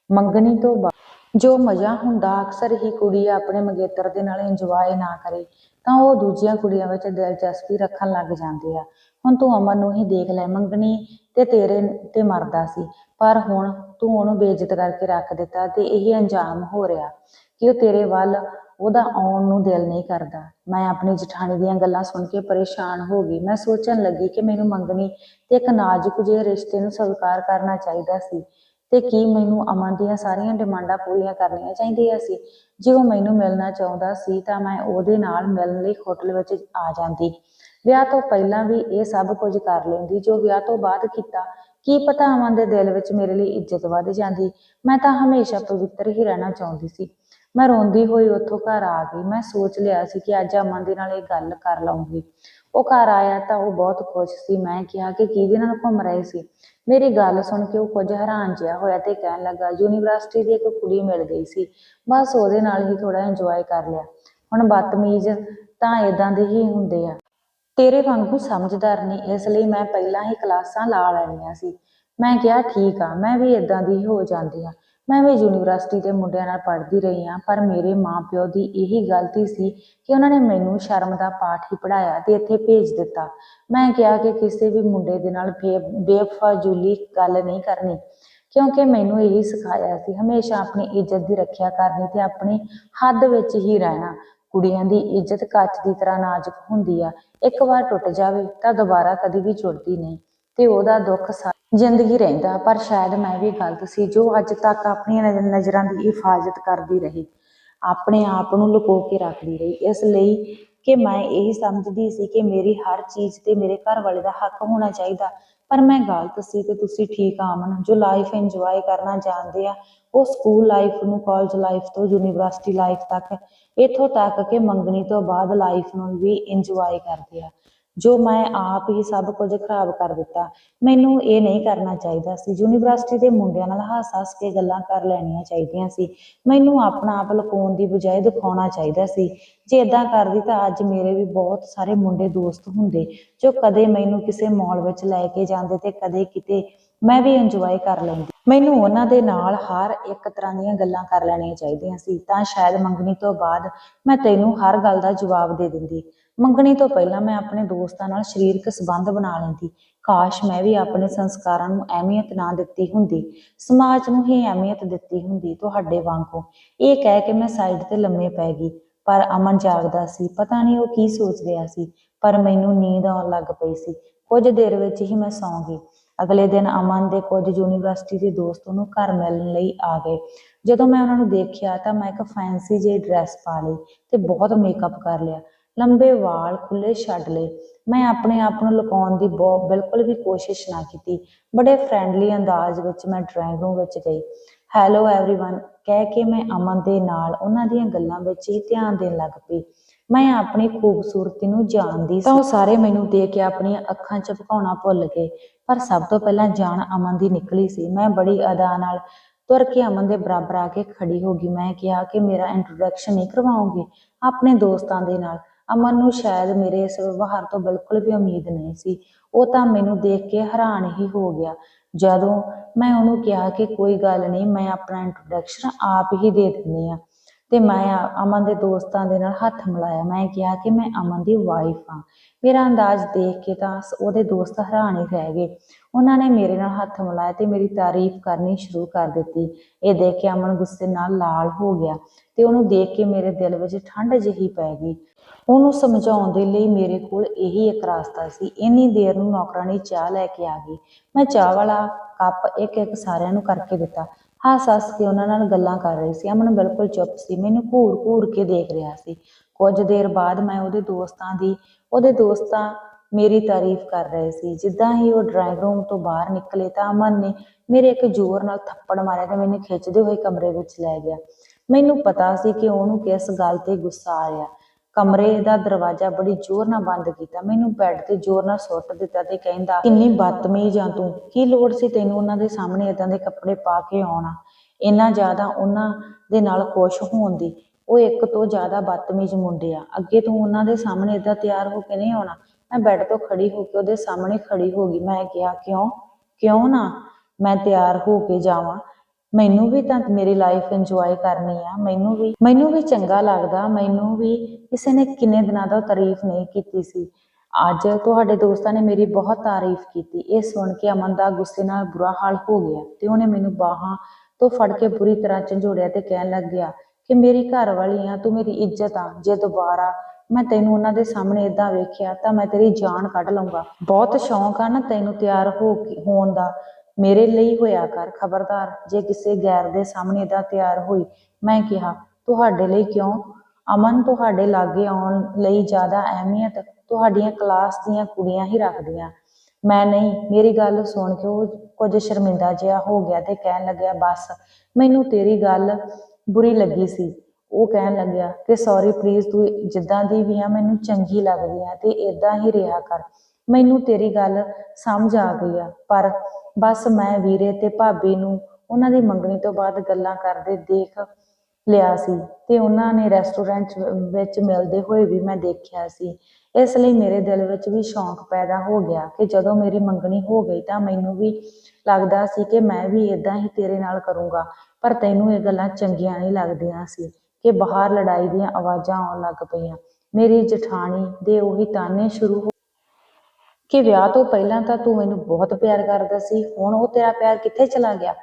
ਮੰਗਣੀ ਤੋਂ ਬਾਅਦ ਜੋ ਮਜ਼ਾ ਹੁੰਦਾ, ਅਕਸਰ ਹੀ ਕੁੜੀ ਆਪਣੇ ਮੰਗੇਤਰ ਦੇ ਨਾਲ ਇੰਜੋਏ ਨਾ ਕਰੇ, ਤਾਂ ਉਹ ਦੂਜੀਆਂ ਕੁੜੀਆਂ ਵਿੱਚ ਦਿਲਚਸਪੀ ਰੱਖਣ ਲੱਗ ਜਾਂਦੇ ਆ। ਹੁਣ ਤੂੰ ਅਮਨ ਨੂੰ ਹੀ ਦੇਖ ਲੈ, ਮੰਗਣੀ ਤੇ ਤੇਰੇ ਤੇ ਮਰਦਾ ਸੀ, ਪਰ ਹੁਣ ਤੂੰ ਉਹਨੂੰ ਬੇਇੱਜ਼ਤ ਕਰਕੇ ਰੱਖ ਦਿੱਤਾ ਤੇ ਇਹ ਅੰਜਾਮ ਹੋ ਰਿਹਾ ਕਿ ਉਹ ਤੇਰੇ ਵੱਲ ਉਹਦਾ ਆਉਣ ਨੂੰ ਦਿਲ ਨਹੀਂ ਕਰਦਾ। ਮੈਂ ਆਪਣੀ ਜਠਾਣੀ ਦੀਆਂ ਗੱਲਾਂ ਸੁਣ ਕੇ ਪਰੇਸ਼ਾਨ ਹੋ ਗਈ। ਮੈਂ ਸੋਚਣ ਲੱਗੀ ਕਿ ਮੈਨੂੰ ਮੰਗਣੀ ਤੇ ਇੱਕ ਨਾਜ਼ੁਕ ਜਿਹੇ ਰਿਸ਼ਤੇ ਨੂੰ ਸਵੀਕਾਰ ਕਰਨਾ ਚਾਹੀਦਾ ਸੀ ਤੇ ਕੀ ਮੈਨੂੰ ਅਮਨ ਦੀਆਂ ਸਾਰੀਆਂ ਡਿਮਾਂਡਾਂ ਪੂਰੀਆਂ ਕਰਨੀਆਂ ਚਾਹੀਦੀਆਂ ਸੀ। ਜੇ ਉਹ ਮੈਨੂੰ ਮਿਲਣਾ ਚਾਹੁੰਦਾ ਸੀ ਤਾਂ ਮੈਂ ਉਹਦੇ ਨਾਲ ਮਿਲਣ ਲਈ ਹੋਟਲ ਵਿੱਚ ਆ ਜਾਂਦੀ। ਵਿਆਹ ਤੋਂ ਪਹਿਲਾਂ ਵੀ ਇਹ ਸਭ ਕੁਝ ਕਰ ਲੈਂਦੀ। ਜੋ ਵਿਆਹ ਤੋਂ ਬਾਅਦ ਕੀਤਾ, ਕੀ ਪਤਾ ਅਮਨ ਦੇ ਦਿਲ ਵਿੱਚ ਮੇਰੇ ਲਈ ਇੱਜ਼ਤ ਵੱਧ ਜਾਂਦੀ। ਮੈਂ ਤਾਂ ਹਮੇਸ਼ਾ ਪਵਿੱਤਰ ਹੀ ਰਹਿਣਾ ਚਾਹੁੰਦੀ ਸੀ। ਮੈਂ ਰੋਂਦੀ ਹੋਈ ਉੱਥੋਂ ਘਰ ਆ ਗਈ। ਮੈਂ ਸੋਚ ਲਿਆ ਸੀ ਕਿ ਅੱਜ ਅਮਨ ਦੇ ਨਾਲ ਇਹ ਗੱਲ ਕਰ ਲਵਾਂਗੀ ਉਹ ਘਰ ਆਇਆ ਤਾਂ ਉਹ ਬਹੁਤ ਖੁਸ਼ ਸੀ। ਮੈਂ ਕਿਹਾ ਕਿ ਕਿਹਦੇ ਨਾਲ ਘੁੰਮ ਰਹੇ ਸੀ? ਮੇਰੀ ਗੱਲ ਸੁਣ ਕੇ ਉਹ ਕੁਝ ਹੈਰਾਨ ਜਿਹਾ ਹੋਇਆ ਤੇ ਕਹਿਣ ਲੱਗਾ ਯੂਨੀਵਰਸਿਟੀ ਦੀ ਇੱਕ ਕੁੜੀ ਮਿਲ ਗਈ ਸੀ। ਬਸ ਉਹਦੇ ਨਾਲ ਹੀ ਥੋੜਾ ਇੰਜੋਏ ਕਰ ਲਿਆ। ਹੁਣ ਬਦਤਮੀਜ਼ ਤਾਂ ਇਦਾਂ ਦੇ ਹੀ ਹੁੰਦੇ ਆ। ਤੇਰੇ ਵਾਂਗੂ ਸਮਝਦਾਰ ਨਹੀਂ ਇਸ ਲਈ ਮੈਂ ਪਹਿਲਾਂ ਹੀ ਕਲਾਸਾਂ ਲਾ ਲੈਣੀਆਂ ਸੀ। ਮੈਂ ਕਿਹਾ, ਠੀਕ ਆ, ਮੈਂ ਵੀ ਇਦਾਂ ਦੀ ਹੋ ਜਾਂਦੀ ਆ। ਮੈਂ ਵੀ ਯੂਨੀਵਰਸਿਟੀ ਦੇ ਮੁੰਡਿਆਂ ਨਾਲ ਪੜ੍ਹਦੀ ਰਹੀ ਹਾਂ, ਪਰ ਮੇਰੇ ਮਾਪਿਓ ਦੀ ਇਹੀ ਗਲਤੀ ਸੀ ਕਿ ਉਹਨਾਂ ਨੇ ਮੈਨੂੰ ਸ਼ਰਮ ਦਾ ਪਾਠ ਹੀ ਪੜਾਇਆ ਤੇ ਇੱਥੇ ਭੇਜ ਦਿੱਤਾ। ਮੈਂ ਕਿਹਾ ਕਿ ਕਿਸੇ ਵੀ ਮੁੰਡੇ ਦੇ ਨਾਲ ਬੇਫਜ਼ੂਲੀ ਗੱਲ ਨਹੀਂ ਕਰਨੀ, ਕਿਉਂਕਿ ਮੈਨੂੰ ਇਹੀ ਸਿਖਾਇਆ ਸੀ, ਹਮੇਸ਼ਾ ਆਪਣੀ ਇੱਜ਼ਤ ਦੀ ਰੱਖਿਆ ਕਰਨੀ ਤੇ ਆਪਣੀ ਹੱਦ ਵਿੱਚ ਹੀ ਰਹਿਣਾ। ਕੁੜੀਆਂ ਦੀ ਇੱਜ਼ਤ ਕੱਚ ਦੀ ਤਰ੍ਹਾਂ ਨਾਜ਼ੁਕ ਹੁੰਦੀ ਆ, ਇੱਕ ਵਾਰ ਟੁੱਟ ਜਾਵੇ ਤਾਂ ਦੁਬਾਰਾ ਕਦੀ ਵੀ ਜੁੜਦੀ ਨਹੀਂ ਤੇ ਉਹਦਾ ਦੁੱਖ ਸਾ ਜ਼ਿੰਦਗੀ ਰਹਿੰਦਾ, ਪਰ ਸ਼ਾਇਦ ਮੈਂ ਵੀ ਗਲਤ ਸੀ, ਜੋ ਅੱਜ ਤੱਕ ਆਪਣੀਆਂ ਨਜ਼ਰਾਂ ਦੀ ਹਿਫਾਜ਼ਤ ਕਰਦੀ ਰਹੀ, ਆਪਣੇ ਆਪ ਨੂੰ ਲੁਕੋ ਕੇ ਰੱਖਦੀ ਰਹੀ। ਇਸ ਲਈ ਕਿ ਮੈਂ ਇਹੀ ਸਮਝਦੀ ਸੀ ਕਿ ਮੇਰੀ ਹਰ ਚੀਜ਼ ਤੇ ਮੇਰੇ ਘਰ ਵਾਲੇ ਦਾ ਹੱਕ ਹੋਣਾ ਚਾਹੀਦਾ, ਪਰ ਮੈਂ ਗਲਤ ਸੀ ਤੇ ਤੁਸੀਂ ਠੀਕ ਆ ਜੋ ਲਾਈਫ ਇੰਜੋਏ ਕਰਨਾ ਜਾਣਦੇ ਆ, ਉਹ ਸਕੂਲ ਲਾਈਫ ਨੂੰ ਕਾਲਜ ਲਾਈਫ ਤੋਂ ਯੂਨੀਵਰਸਿਟੀ ਲਾਈਫ ਤੱਕ, ਇੱਥੋਂ ਤੱਕ ਕਿ ਮੰਗਣੀ ਤੋਂ ਬਾਅਦ ਲਾਈਫ ਨੂੰ ਵੀ ਇੰਜੋਏ ਕਰਦੇ ਆ। ਜੋ ਮੈਂ ਆਪ ਹੀ ਸਭ ਕੁਝ ਖਰਾਬ ਕਰ ਦਿੱਤਾ ਮੈਨੂੰ ਇਹ ਨਹੀਂ ਕਰਨਾ ਚਾਹੀਦਾ ਸੀ। ਯੂਨੀਵਰਸਿਟੀ ਦੇ ਮੁੰਡਿਆਂ ਨਾਲ ਹੱਸ-ਹੱਸ ਕੇ ਗੱਲਾਂ ਕਰ ਲੈਣੀਆਂ ਚਾਹੀਦੀਆਂ ਸੀ। ਮੈਨੂੰ ਆਪਣਾ ਆਪ ਲੁਕਾਉਣ ਦੀ ਬਜਾਏ ਦਿਖਾਉਣਾ ਚਾਹੀਦਾ ਸੀ। ਜੇ ਇਦਾਂ ਕਰਦੀ ਤਾਂ ਅੱਜ ਮੇਰੇ ਵੀ ਬਹੁਤ ਸਾਰੇ ਮੁੰਡੇ ਦੋਸਤ ਹੁੰਦੇ ਜੋ ਕਦੇ ਮੈਨੂੰ ਕਿਸੇ ਮਾਲ ਵਿੱਚ ਲੈ ਕੇ ਜਾਂਦੇ ਤੇ ਕਦੇ ਕਿਤੇ ਮੈਂ ਵੀ ਇੰਜੋਏ ਕਰ ਲੈਂਦੀ। ਮੈਨੂੰ ਉਹਨਾਂ ਦੇ ਨਾਲ ਹਰ ਇੱਕ ਤਰ੍ਹਾਂ ਦੀਆਂ ਗੱਲਾਂ ਕਰ ਲੈਣੀਆਂ ਚਾਹੀਦੀਆਂ ਸੀ। ਤਾਂ ਸ਼ਾਇਦ ਮੰਗਣੀ ਤੋਂ ਬਾਅਦ ਮੈਂ ਤੈਨੂੰ ਹਰ ਗੱਲ ਦਾ ਜਵਾਬ ਦੇ ਦਿੰਦੀ। ਮੰਗਣੀ ਤੋਂ ਪਹਿਲਾਂ ਮੈਂ ਆਪਣੇ ਦੋਸਤਾਂ ਨਾਲ ਸਰੀਰਕ ਸੰਬੰਧ ਬਣਾ ਲੈਂਦੀ। ਕਾਸ਼ ਮੈਂ ਵੀ ਆਪਣੇ ਸੰਸਕਾਰਾਂ ਨੂੰ ਅਹਿਮੀਅਤ ਨਾ ਦਿੱਤੀ ਹੁੰਦੀ। ਸਮਾਜ ਨੂੰ ਹੀ ਅਹਿਮੀਅਤ ਦਿੱਤੀ ਹੁੰਦੀ ਤੁਹਾਡੇ ਵਾਂਗੂ। ਇਹ ਕਹਿ ਕੇ ਮੈਂ ਸਾਈਡ ਤੇ ਲੰਮੇ ਪੈ ਗਈ। ਪਰ ਅਮਨ ਜਾਗਦਾ ਸੀ, ਪਤਾ ਨਹੀਂ ਉਹ ਕੀ ਸੋਚ ਰਿਹਾ ਸੀ, ਪਰ ਮੈਨੂੰ ਨੀਂਦ ਆਉਣ ਲੱਗ ਪਈ ਸੀ। ਕੁਝ ਦੇਰ ਵਿੱਚ ਹੀ ਮੈਂ ਸੌਂ ਗਈ। ਅਗਲੇ ਦਿਨ ਅਮਨ ਦੇ ਕੁਝ ਯੂਨੀਵਰਸਿਟੀ ਦੇ ਦੋਸਤ ਉਹਨੂੰ ਘਰ ਮਿਲਣ ਲਈ ਆ ਗਏ। ਜਦੋਂ ਮੈਂ ਉਹਨਾਂ ਨੂੰ ਦੇਖਿਆ ਤਾਂ ਮੈਂ ਇੱਕ ਫੈਂਸੀ ਜਿਹੀ ਡਰੈਸ ਪਾ ਲਈ ਤੇ ਬਹੁਤ ਮੇਕਅਪ ਕਰ ਲਿਆ। ਲੰਬੇ ਵਾਲ ਖੁੱਲੇ ਛੱਡ ਲਏ ਮੈਂ ਆਪਣੇ ਆਪ ਨੂੰ ਲੁਕਾਉਣ ਦੀ ਬਹੁਤ ਬਿਲਕੁਲ ਵੀ ਕੋਸ਼ਿਸ਼ ਨਾ ਕੀਤੀ ਬੜੇ ਫ੍ਰੈਂਡਲੀ ਅੰਦਾਜ਼ ਵਿੱਚ ਮੈਂ ਡਰਾਇੰਗ ਰੂਮ ਵਿੱਚ ਗਈ ਹੈਲੋ एवरीवन ਕਹਿ ਕੇ ਮੈਂ ਅਮਨ ਦੇ ਨਾਲ ਉਹਨਾਂ ਦੀਆਂ ਗੱਲਾਂ ਵਿੱਚ ਹੀ ਧਿਆਨ ਦੇਣ ਲੱਗ ਪਈ ਮੈਂ ਆਪਣੀ ਖੂਬਸੂਰਤੀ ਨੂੰ ਜਾਣਦੀ ਸੀ ਤਾਂ ਉਹ ਸਾਰੇ ਮੈਨੂੰ ਦੇਖ ਕੇ ਆਪਣੀਆਂ ਅੱਖਾਂ ਝਪਕਾਉਣਾ ਭੁੱਲ ਗਏ ਪਰ ਸਭ ਤੋਂ ਪਹਿਲਾਂ ਜਾਨ ਅਮਨ ਦੀ ਨਿਕਲੀ ਸੀ ਮੈਂ ਬੜੀ ਅਦਾ ਨਾਲ ਤੁਰ ਕੇ ਅਮਨ ਦੇ ਬਰਾਬਰ ਆ ਕੇ ਖੜੀ ਹੋ ਗਈ ਮੈਂ ਕਿਹਾ ਕਿ ਮੇਰਾ ਇੰਟਰੋਡਕਸ਼ਨ ਨਹੀਂ ਕਰਵਾਓਗੇ ਆਪਣੇ ਦੋਸਤਾਂ ਦੇ ਨਾਲ ਅਮਨ ਨੂੰ ਸ਼ਾਇਦ ਮੇਰੇ ਇਸ ਵਿਵਹਾਰ ਤੋਂ ਬਿਲਕੁਲ ਵੀ ਉਮੀਦ ਨਹੀਂ ਸੀ। ਉਹ ਤਾਂ ਮੈਨੂੰ ਦੇਖ ਕੇ ਹੈਰਾਨ ਹੀ ਹੋ ਗਿਆ। ਜਦੋਂ ਮੈਂ ਉਹਨੂੰ ਕਿਹਾ ਕਿ ਕੋਈ ਗੱਲ ਨਹੀਂ, ਮੈਂ ਆਪਣਾ ਇੰਟਰੋਡਕਸ਼ਨ ਆਪ ਹੀ ਦੇ ਦਿੰਦੀ ਆ ਤੇ ਮੈਂ ਅਮਨ ਦੇ ਦੋਸਤਾਂ ਦੇ ਨਾਲ ਹੱਥ ਮਿਲਾਇਆ। ਮੈਂ ਕਿਹਾ ਕਿ ਮੈਂ ਅਮਨ ਦੀ ਵਾਈਫ ਹਾਂ। ਮੇਰਾ ਅੰਦਾਜ਼ ਦੇਖ ਕੇ ਤਾਂ ਉਹਦੇ ਦੋਸਤ ਹੈਰਾਨ ਹੀ ਰਹਿ ਗਏ। ਉਹਨਾਂ ਨੇ ਮੇਰੇ ਨਾਲ ਹੱਥ ਮਿਲਾਇਆ ਤੇ ਮੇਰੀ ਤਾਰੀਫ ਕਰਨੀ ਸ਼ੁਰੂ ਕਰ ਦਿੱਤੀ। ਇਹ ਦੇਖ ਕੇ ਅਮਨ ਗੁੱਸੇ ਨਾਲ ਲਾਲ ਹੋ ਗਿਆ ਤੇ ਉਹਨੂੰ ਦੇਖ ਕੇ ਮੇਰੇ ਦਿਲ ਵਿੱਚ ਠੰਡ ਜਿਹੀ ਪੈ ਗਈ। ਉਹਨੂੰ ਸਮਝਾਉਣ ਦੇ ਲਈ ਮੇਰੇ ਕੋਲ ਇਹੀ ਇੱਕ ਰਸਤਾ ਸੀ। ਇੰਨੀ ਦੇਰ ਨੂੰ ਨੌਕਰਾਨੀ ਚਾਹ ਲੈ ਕੇ ਆ ਗਈ। ਮੈਂ ਚਾਹ ਵਾਲਾ ਕੱਪ ਇੱਕ ਇੱਕ ਸਾਰਿਆਂ ਨੂੰ ਕਰਕੇ ਦਿੱਤਾ। ਹੱਸ ਹੱਸ ਕੇ ਉਹਨਾਂ ਨਾਲ ਗੱਲਾਂ ਕਰ ਰਹੀ ਸੀ। ਅਮਨ ਬਿਲਕੁਲ ਚੁੱਪ ਸੀ। ਮੈਨੂੰ ਘੂਰ ਘੂਰ ਕੇ ਦੇਖ ਰਿਹਾ ਸੀ। ਕੁਝ ਦੇਰ ਬਾਅਦ ਮੈਂ ਉਹਦੇ ਦੋਸਤਾਂ ਦੀ, ਉਹਦੇ ਦੋਸਤਾਂ ਮੇਰੀ ਤਾਰੀਫ ਕਰ ਰਹੇ ਸੀ। ਜਿੱਦਾਂ ਹੀ ਉਹ ਡਰਾਇੰਗ ਰੂਮ ਤੋਂ ਬਾਹਰ ਨਿਕਲੇ ਤਾਂ ਅਮਨ ਨੇ ਮੇਰੇ ਇੱਕ ਜ਼ੋਰ ਨਾਲ ਥੱਪੜ ਮਾਰਿਆ ਤੇ ਮੈਨੂੰ ਖਿੱਚਦੇ ਹੋਏ ਕਮਰੇ ਵਿੱਚ ਲੈ ਗਿਆ। ਮੈਨੂੰ ਪਤਾ ਸੀ ਕਿ ਉਹਨੂੰ ਕਿਸ ਗੱਲ ਤੇ ਗੁੱਸਾ ਆ ਰਿਹਾ। ਕਮਰੇ ਦਾ ਦਰਵਾਜ਼ਾ ਬੜੀ ਜ਼ੋਰ ਨਾਲ ਬੰਦ ਕੀਤਾ। ਮੈਨੂੰ ਬੈੱਡ ਤੇ ਜ਼ੋਰ ਨਾਲ ਸੁੱਟ ਦਿੱਤਾ ਤੇ ਕਹਿੰਦਾ, ਕਿੰਨੀ ਬਦਤਮੀਜ਼ ਆ ਤੂੰ। ਕੀ ਲੋੜ ਸੀ ਤੈਨੂੰ ਉਹਨਾਂ ਦੇ ਸਾਹਮਣੇ ਇਦਾਂ ਦੇ ਕੱਪੜੇ ਪਾ ਕੇ ਆਉਣਾ ਇੰਨਾ ਜ਼ਿਆਦਾ ਉਹਨਾਂ ਦੇ ਨਾਲ ਖੁਸ਼ ਹੋਣ ਦੀ। ਉਹ ਇੱਕ ਤੋਂ ਜ਼ਿਆਦਾ ਬਦਤਮੀਜ਼ ਮੁੰਡੇ ਆ। ਅੱਗੇ ਤੂੰ ਉਹਨਾਂ ਦੇ ਸਾਹਮਣੇ ਇਦਾਂ ਤਿਆਰ ਹੋ ਕੇ ਨਹੀਂ ਆਉਣਾ। ਮੈਂ ਬੈੱਡ ਤੋਂ ਖੜੀ ਹੋ ਕੇ ਉਹਦੇ ਸਾਹਮਣੇ ਖੜੀ ਹੋ ਗਈ। ਮੈਂ ਕਿਹਾ, ਕਿਉਂ? ਕਿਉਂ ਨਾ? ਮੈਂ ਤਿਆਰ ਹੋ ਕੇ ਜਾਵਾਂ। ਮੈਨੂੰ ਵੀ ਤਾਂ ਮੇਰੀ ਲਾਈਫ ਇੰਜੋਏ ਕਰਨੀ ਆ, ਮੈਨੂੰ ਵੀ ਮੈਨੂੰ ਵੀ ਚੰਗਾ ਲੱਗਦਾ, ਮੈਨੂੰ ਵੀ ਕਿਸੇ ਨੇ ਕਿੰਨੇ ਦਿਨਾਂ ਦਾ ਤਾਰੀਫ ਨਹੀਂ ਕੀਤੀ ਸੀ। ਅੱਜ ਤੁਹਾਡੇ ਦੋਸਤਾਂ ਨੇ ਮੇਰੀ ਬਹੁਤ ਤਾਰੀਫ ਕੀਤੀ। ਇਹ ਸੁਣ ਕੇ ਅਮਨ ਦਾ ਗੁੱਸੇ ਨਾਲ ਬੁਰਾ ਹਾਲ ਹੋ ਗਿਆ ਤੇ ਉਹਨੇ ਮੈਨੂੰ ਬਾਹਾਂ ਤੋਂ ਫੜ ਕੇ ਬੁਰੀ ਤਰ੍ਹਾਂ ਝੰਜੋੜਿਆ ਤੇ ਕਹਿਣ ਲੱਗ ਗਿਆ ਕਿ ਮੇਰੀ ਘਰ ਵਾਲੀ ਆ, ਤੂੰ ਮੇਰੀ ਇੱਜ਼ਤ ਆ, ਜੇ ਦੁਬਾਰਾ ਮੈਂ ਤੈਨੂੰ ਉਹਨਾਂ ਦੇ ਸਾਹਮਣੇ ਇਦਾਂ ਵੇਖਿਆ ਤਾਂ ਮੈਂ ਤੇਰੀ ਜਾਨ ਕੱਢ ਲਵਾਂਗਾ ਬਹੁਤ ਸ਼ੌਂਕ ਆ ਨਾ ਤੈਨੂੰ ਤਿਆਰ ਹੋ ਕੇ ਹੋਣ ਦਾ। ਮੇਰੇ ਲਈ ਹੋਇਆ ਕਰ ਖਬਰਦਾਰ। ਜੇ ਕਿਸੇ ਗੈਰ ਦੇ ਸਾਹਮਣੇ ਦਾ ਤਿਆਰ ਹੋਈ, ਮੈਂ ਕਿਹਾ, ਤੁਹਾਡੇ ਲਈ ਕਿਉਂ? ਅਮਨ ਤੁਹਾਡੇ ਲਾਗੇ ਆਉਣ ਲਈ ਜ਼ਿਆਦਾ ਅਹਿਮੀਅਤ, ਤੁਹਾਡੀਆਂ ਕਲਾਸ ਦੀਆਂ ਕੁੜੀਆਂ ਹੀ ਰੱਖਦੀਆਂ। ਮੈਂ ਨਹੀਂ, ਮੇਰੀ ਗੱਲ ਸੁਣ ਕੇ ਉਹ ਕੁਝ ਸ਼ਰਮਿੰਦਾ ਜਿਹਾ ਹੋ ਗਿਆ ਤੇ ਕਹਿਣ ਲੱਗਿਆ, ਬਸ, ਮੈਨੂੰ ਤੇਰੀ ਗੱਲ ਬੁਰੀ ਲੱਗੀ ਸੀ। ਉਹ ਕਹਿਣ ਲੱਗਿਆ ਕਿ, ਸੌਰੀ ਪਲੀਜ਼ ਤੂੰ ਜਿੱਦਾਂ ਦੀ ਵੀ ਆ, ਮੈਨੂੰ ਚੰਗੀ ਲੱਗਦੀ ਆ ਤੇ ਇਦਾਂ ਹੀ ਰਿਹਾ ਕਰ। ਮੈਨੂੰ ਤੇਰੀ ਗੱਲ ਸਮਝ ਆ ਗਈ ਆ, ਪਰ ਬਸ ਮੈਂ ਵੀਰੇ ਤੇ ਭਾਬੀ ਨੂੰ ਉਹਨਾਂ ਦੀ ਮੰਗਣੀ ਤੋਂ ਬਾਅਦ ਗੱਲਾਂ ਕਰਦੇ ਦੇਖ ਲਿਆ ਸੀ ਤੇ ਉਹਨਾਂ ਨੇ ਰੈਸਟੋਰੈਂਟ ਵਿੱਚ ਮਿਲਦੇ ਹੋਏ ਵੀ ਮੈਂ ਦੇਖਿਆ ਸੀ। ਇਸ ਲਈ ਮੇਰੇ ਦਿਲ ਵਿੱਚ ਵੀ ਸ਼ੌਂਕ ਪੈਦਾ ਹੋ ਗਿਆ ਕਿ ਜਦੋਂ ਮੇਰੀ ਮੰਗਣੀ ਹੋ ਗਈ ਤਾਂ ਮੈਨੂੰ ਵੀ ਲੱਗਦਾ ਸੀ ਕਿ ਮੈਂ ਵੀ ਇਦਾਂ ਹੀ ਤੇਰੇ ਨਾਲ ਕਰੂੰਗਾ, ਪਰ ਤੈਨੂੰ ਇਹ ਗੱਲਾਂ ਚੰਗੀਆਂ ਨਹੀਂ ਲੱਗਦੀਆਂ ਸੀ ਕਿ ਬਾਹਰ ਲੜਾਈ ਦੀਆਂ ਆਵਾਜ਼ਾਂ ਆਉਣ ਲੱਗ ਪਈਆਂ। ਮੇਰੀ ਜਠਾਣੀ ਦੇ ਉਹੀ ਤਾਨੇ ਸ਼ੁਰੂ ਕਿ ਵਿਆਹ ਤੋਂ ਪਹਿਲਾਂ ਤਾਂ ਤੂੰ ਮੈਨੂੰ ਬਹੁਤ ਪਿਆਰ ਕਰਦਾ ਸੀ, ਹੁਣ ਉਹ ਤੇਰਾ ਪਿਆਰ ਕਿੱਥੇ ਚਲਾ ਗਿਆ?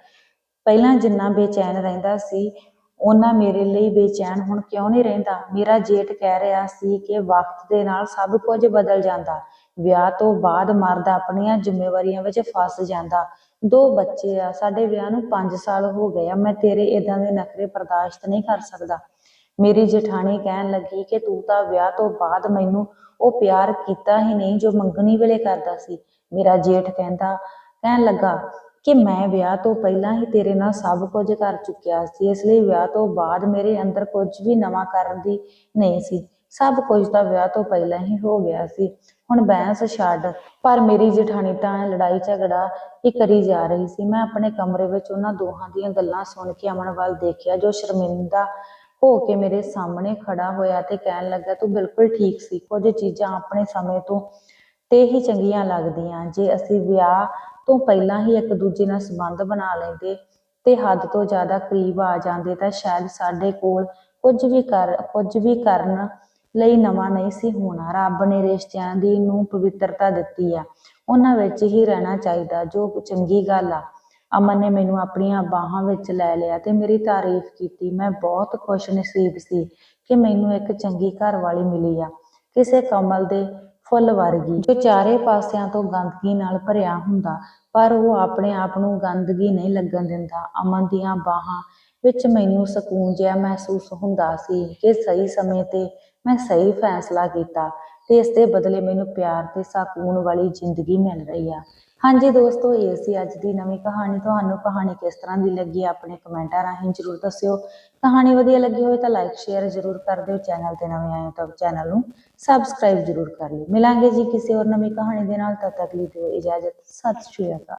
ਪਹਿਲਾਂ ਜਿੰਨਾ ਬੇਚੈਨ ਰਹਿੰਦਾ ਸੀ ਉਹਨਾਂ ਮੇਰੇ ਲਈ ਬੇਚੈਨ ਹੁਣ ਕਿਉਂ ਨਹੀਂ ਰਹਿੰਦਾ? ਮੇਰਾ ਜੇਠ ਕਹਿ ਰਿਹਾ ਸੀ ਕਿ ਵਕਤ ਦੇ ਨਾਲ ਸਭ ਕੁਝ ਬਦਲ ਜਾਂਦਾ। ਵਿਆਹ ਤੋਂ ਬਾਅਦ ਮਰਦ ਆਪਣੀਆਂ ਜ਼ਿੰਮੇਵਾਰੀਆਂ ਵਿੱਚ ਫਸ ਜਾਂਦਾ। ਦੋ ਬੱਚੇ ਆ, ਸਾਡੇ ਵਿਆਹ ਨੂੰ 5 ਸਾਲ ਹੋ ਗਏ ਆ, ਮੈਂ ਤੇਰੇ ਇਦਾਂ ਦੇ ਨਖਰੇ ਬਰਦਾਸ਼ਤ ਨਹੀਂ ਕਰ ਸਕਦਾ। ਮੇਰੀ ਜਠਾਣੀ ਕਹਿਣ ਲੱਗੀ ਕਿ ਤੂੰ ਤਾਂ ਵਿਆਹ ਤੋਂ ਬਾਅਦ ਮੈਨੂੰ ਉਹ ਪਿਆਰ ਕੀਤਾ ਹੀ ਨਹੀਂ ਜੋ ਮੰਗਣੀ ਵੇਲੇ ਕਰਦਾ ਸੀ। ਮੇਰਾ ਜੇਠ ਕਹਿੰਦਾ, ਕਹਿਣ ਲੱਗਾ ਕਿ ਮੈਂ ਵਿਆਹ ਤੋਂ ਪਹਿਲਾਂ ਹੀ ਤੇਰੇ ਨਾਲ ਸਭ ਕੁਝ ਕਰ ਚੁੱਕਿਆ ਸੀ। ਇਸ ਲਈ ਵਿਆਹ ਤੋਂ ਬਾਅਦ ਮੇਰੇ ਅੰਦਰ ਕੁਝ ਵੀ ਨਵਾਂ ਕਰਨ ਦੀ ਨਹੀਂ ਸੀ। ਸਭ ਕੁਝ ਤਾਂ ਵਿਆਹ ਤੋਂ ਪਹਿਲਾਂ ਹੀ ਹੋ ਗਿਆ ਸੀ। ਹੁਣ ਬੈਂਸ ਛੱਡ। ਪਰ ਮੇਰੀ ਜਠਾਣੀ ਤਾਂ ਲੜਾਈ ਝਗੜਾ ਹੀ ਕਰੀ ਜਾ ਰਹੀ ਸੀ। ਮੈਂ ਆਪਣੇ ਕਮਰੇ ਵਿੱਚ ਉਹਨਾਂ ਦੋਹਾਂ ਦੀਆਂ ਗੱਲਾਂ ਸੁਣ ਕੇ ਅਮਨ ਵੱਲ ਦੇਖਿਆ ਜੋ ਸ਼ਰਮਿੰਦਾ ਹੋ ਕੇ ਮੇਰੇ ਸਾਹਮਣੇ ਖੜਾ ਹੋਇਆ ਤੇ ਕਹਿਣ ਲੱਗਾ, ਤੂੰ ਬਿਲਕੁਲ ਠੀਕ ਸੀ, ਕੁਝ ਚੀਜ਼ਾਂ ਆਪਣੇ ਸਮੇਂ ਤੋਂ ਤੇ ਹੀ ਚੰਗੀਆਂ ਲੱਗਦੀਆਂ। ਜੇ ਅਸੀਂ ਵਿਆਹ ਤੋਂ ਪਹਿਲਾਂ ਹੀ ਇੱਕ ਦੂਜੇ ਨਾਲ ਸੰਬੰਧ ਬਣਾ ਲੈਂਦੇ ਤੇ ਹੱਦ ਤੋਂ ਜ਼ਿਆਦਾ ਕਰੀਬ ਆ ਜਾਂਦੇ, ਤਾਂ ਸ਼ਾਇਦ ਸਾਡੇ ਕੋਲ ਕੁਝ ਵੀ ਕਰ, ਕੁਝ ਵੀ ਕਰਨ ਲਈ ਨਵਾਂ ਨਹੀਂ ਸੀ ਹੋਣਾ। ਰੱਬ ਨੇ ਰਿਸ਼ਤਿਆਂ ਦੀ ਨੂੰ ਪਵਿੱਤਰਤਾ ਦਿੱਤੀ ਆ। ਉਹਨਾਂ ਵਿੱਚ ਹੀ ਰਹਿਣਾ ਚਾਹੀਦਾ, ਜੋ ਚੰਗੀ ਗੱਲ ਆ। ਅਮਨ ਨੇ ਮੈਨੂੰ ਆਪਣੀਆਂ ਬਾਹਾਂ ਵਿੱਚ ਲੈ ਲਿਆ ਤੇ ਮੇਰੀ ਤਾਰੀਫ ਕੀਤੀ। ਮੈਂ ਬਹੁਤ ਖੁਸ਼ ਨਸੀਬ ਸੀ ਕਿ ਮੈਨੂੰ ਇੱਕ ਚੰਗੀ ਘਰ ਵਾਲੀ ਮਿਲੀ ਆ, ਕਿਸੇ ਕਮਲ ਦੇ ਫੁੱਲ ਵਰਗੀ, ਜੋ ਚਾਰੇ ਪਾਸਿਆਂ ਤੋਂ ਗੰਦਗੀ ਨਾਲ ਭਰਿਆ ਹੁੰਦਾ, ਪਰ ਉਹ ਆਪਣੇ ਆਪ ਨੂੰ ਗੰਦਗੀ ਨਹੀਂ ਲੱਗਣ ਦਿੰਦਾ। ਅਮਨ ਦੀਆਂ ਬਾਹਾਂ ਵਿੱਚ ਮੈਨੂੰ ਸਕੂਨ ਜਿਹਾ ਮਹਿਸੂਸ ਹੁੰਦਾ ਸੀ ਕਿ ਸਹੀ ਸਮੇਂ ਤੇ ਮੈਂ ਸਹੀ ਫੈਸਲਾ ਕੀਤਾ ਤੇ ਇਸ ਦੇ ਬਦਲੇ ਮੈਨੂੰ ਪਿਆਰ ਤੇ ਸਕੂਨ ਵਾਲੀ ਜ਼ਿੰਦਗੀ ਮਿਲ ਰਹੀ ਆ। ਹਾਂਜੀ ਦੋਸਤੋ, ਇਹ ਸੀ ਅੱਜ ਦੀ ਨਵੀਂ ਕਹਾਣੀ। ਤੁਹਾਨੂੰ ਕਹਾਣੀ ਕਿਸ ਤਰ੍ਹਾਂ ਦੀ ਲੱਗੀ ਆਪਣੇ ਕਮੈਂਟਾਂ ਰਾਹੀਂ ਜਰੂਰ ਦੱਸਿਓ। ਕਹਾਣੀ ਵਧੀਆ ਲੱਗੀ ਹੋਵੇ ਤਾਂ ਲਾਈਕ ਸ਼ੇਅਰ ਜਰੂਰ ਕਰ ਦਿਓ ਚੈਨਲ ਤੇ ਨਵੇਂ ਆਏ ਹੋ ਤਾਂ ਚੈਨਲ ਨੂੰ ਸਬਸਕ੍ਰਾਈਬ ਜਰੂਰ ਕਰ ਲਿਓ। ਮਿਲਾਂਗੇ ਜੀ ਕਿਸੇ ਹੋਰ ਨਵੀਂ ਕਹਾਣੀ ਦੇ ਨਾਲ, ਤਦ ਤੱਕ ਲਈ ਦਿਓ ਇਜਾਜ਼ਤ। ਸਤਿ ਸ਼੍ਰੀ ਅਕਾਲ।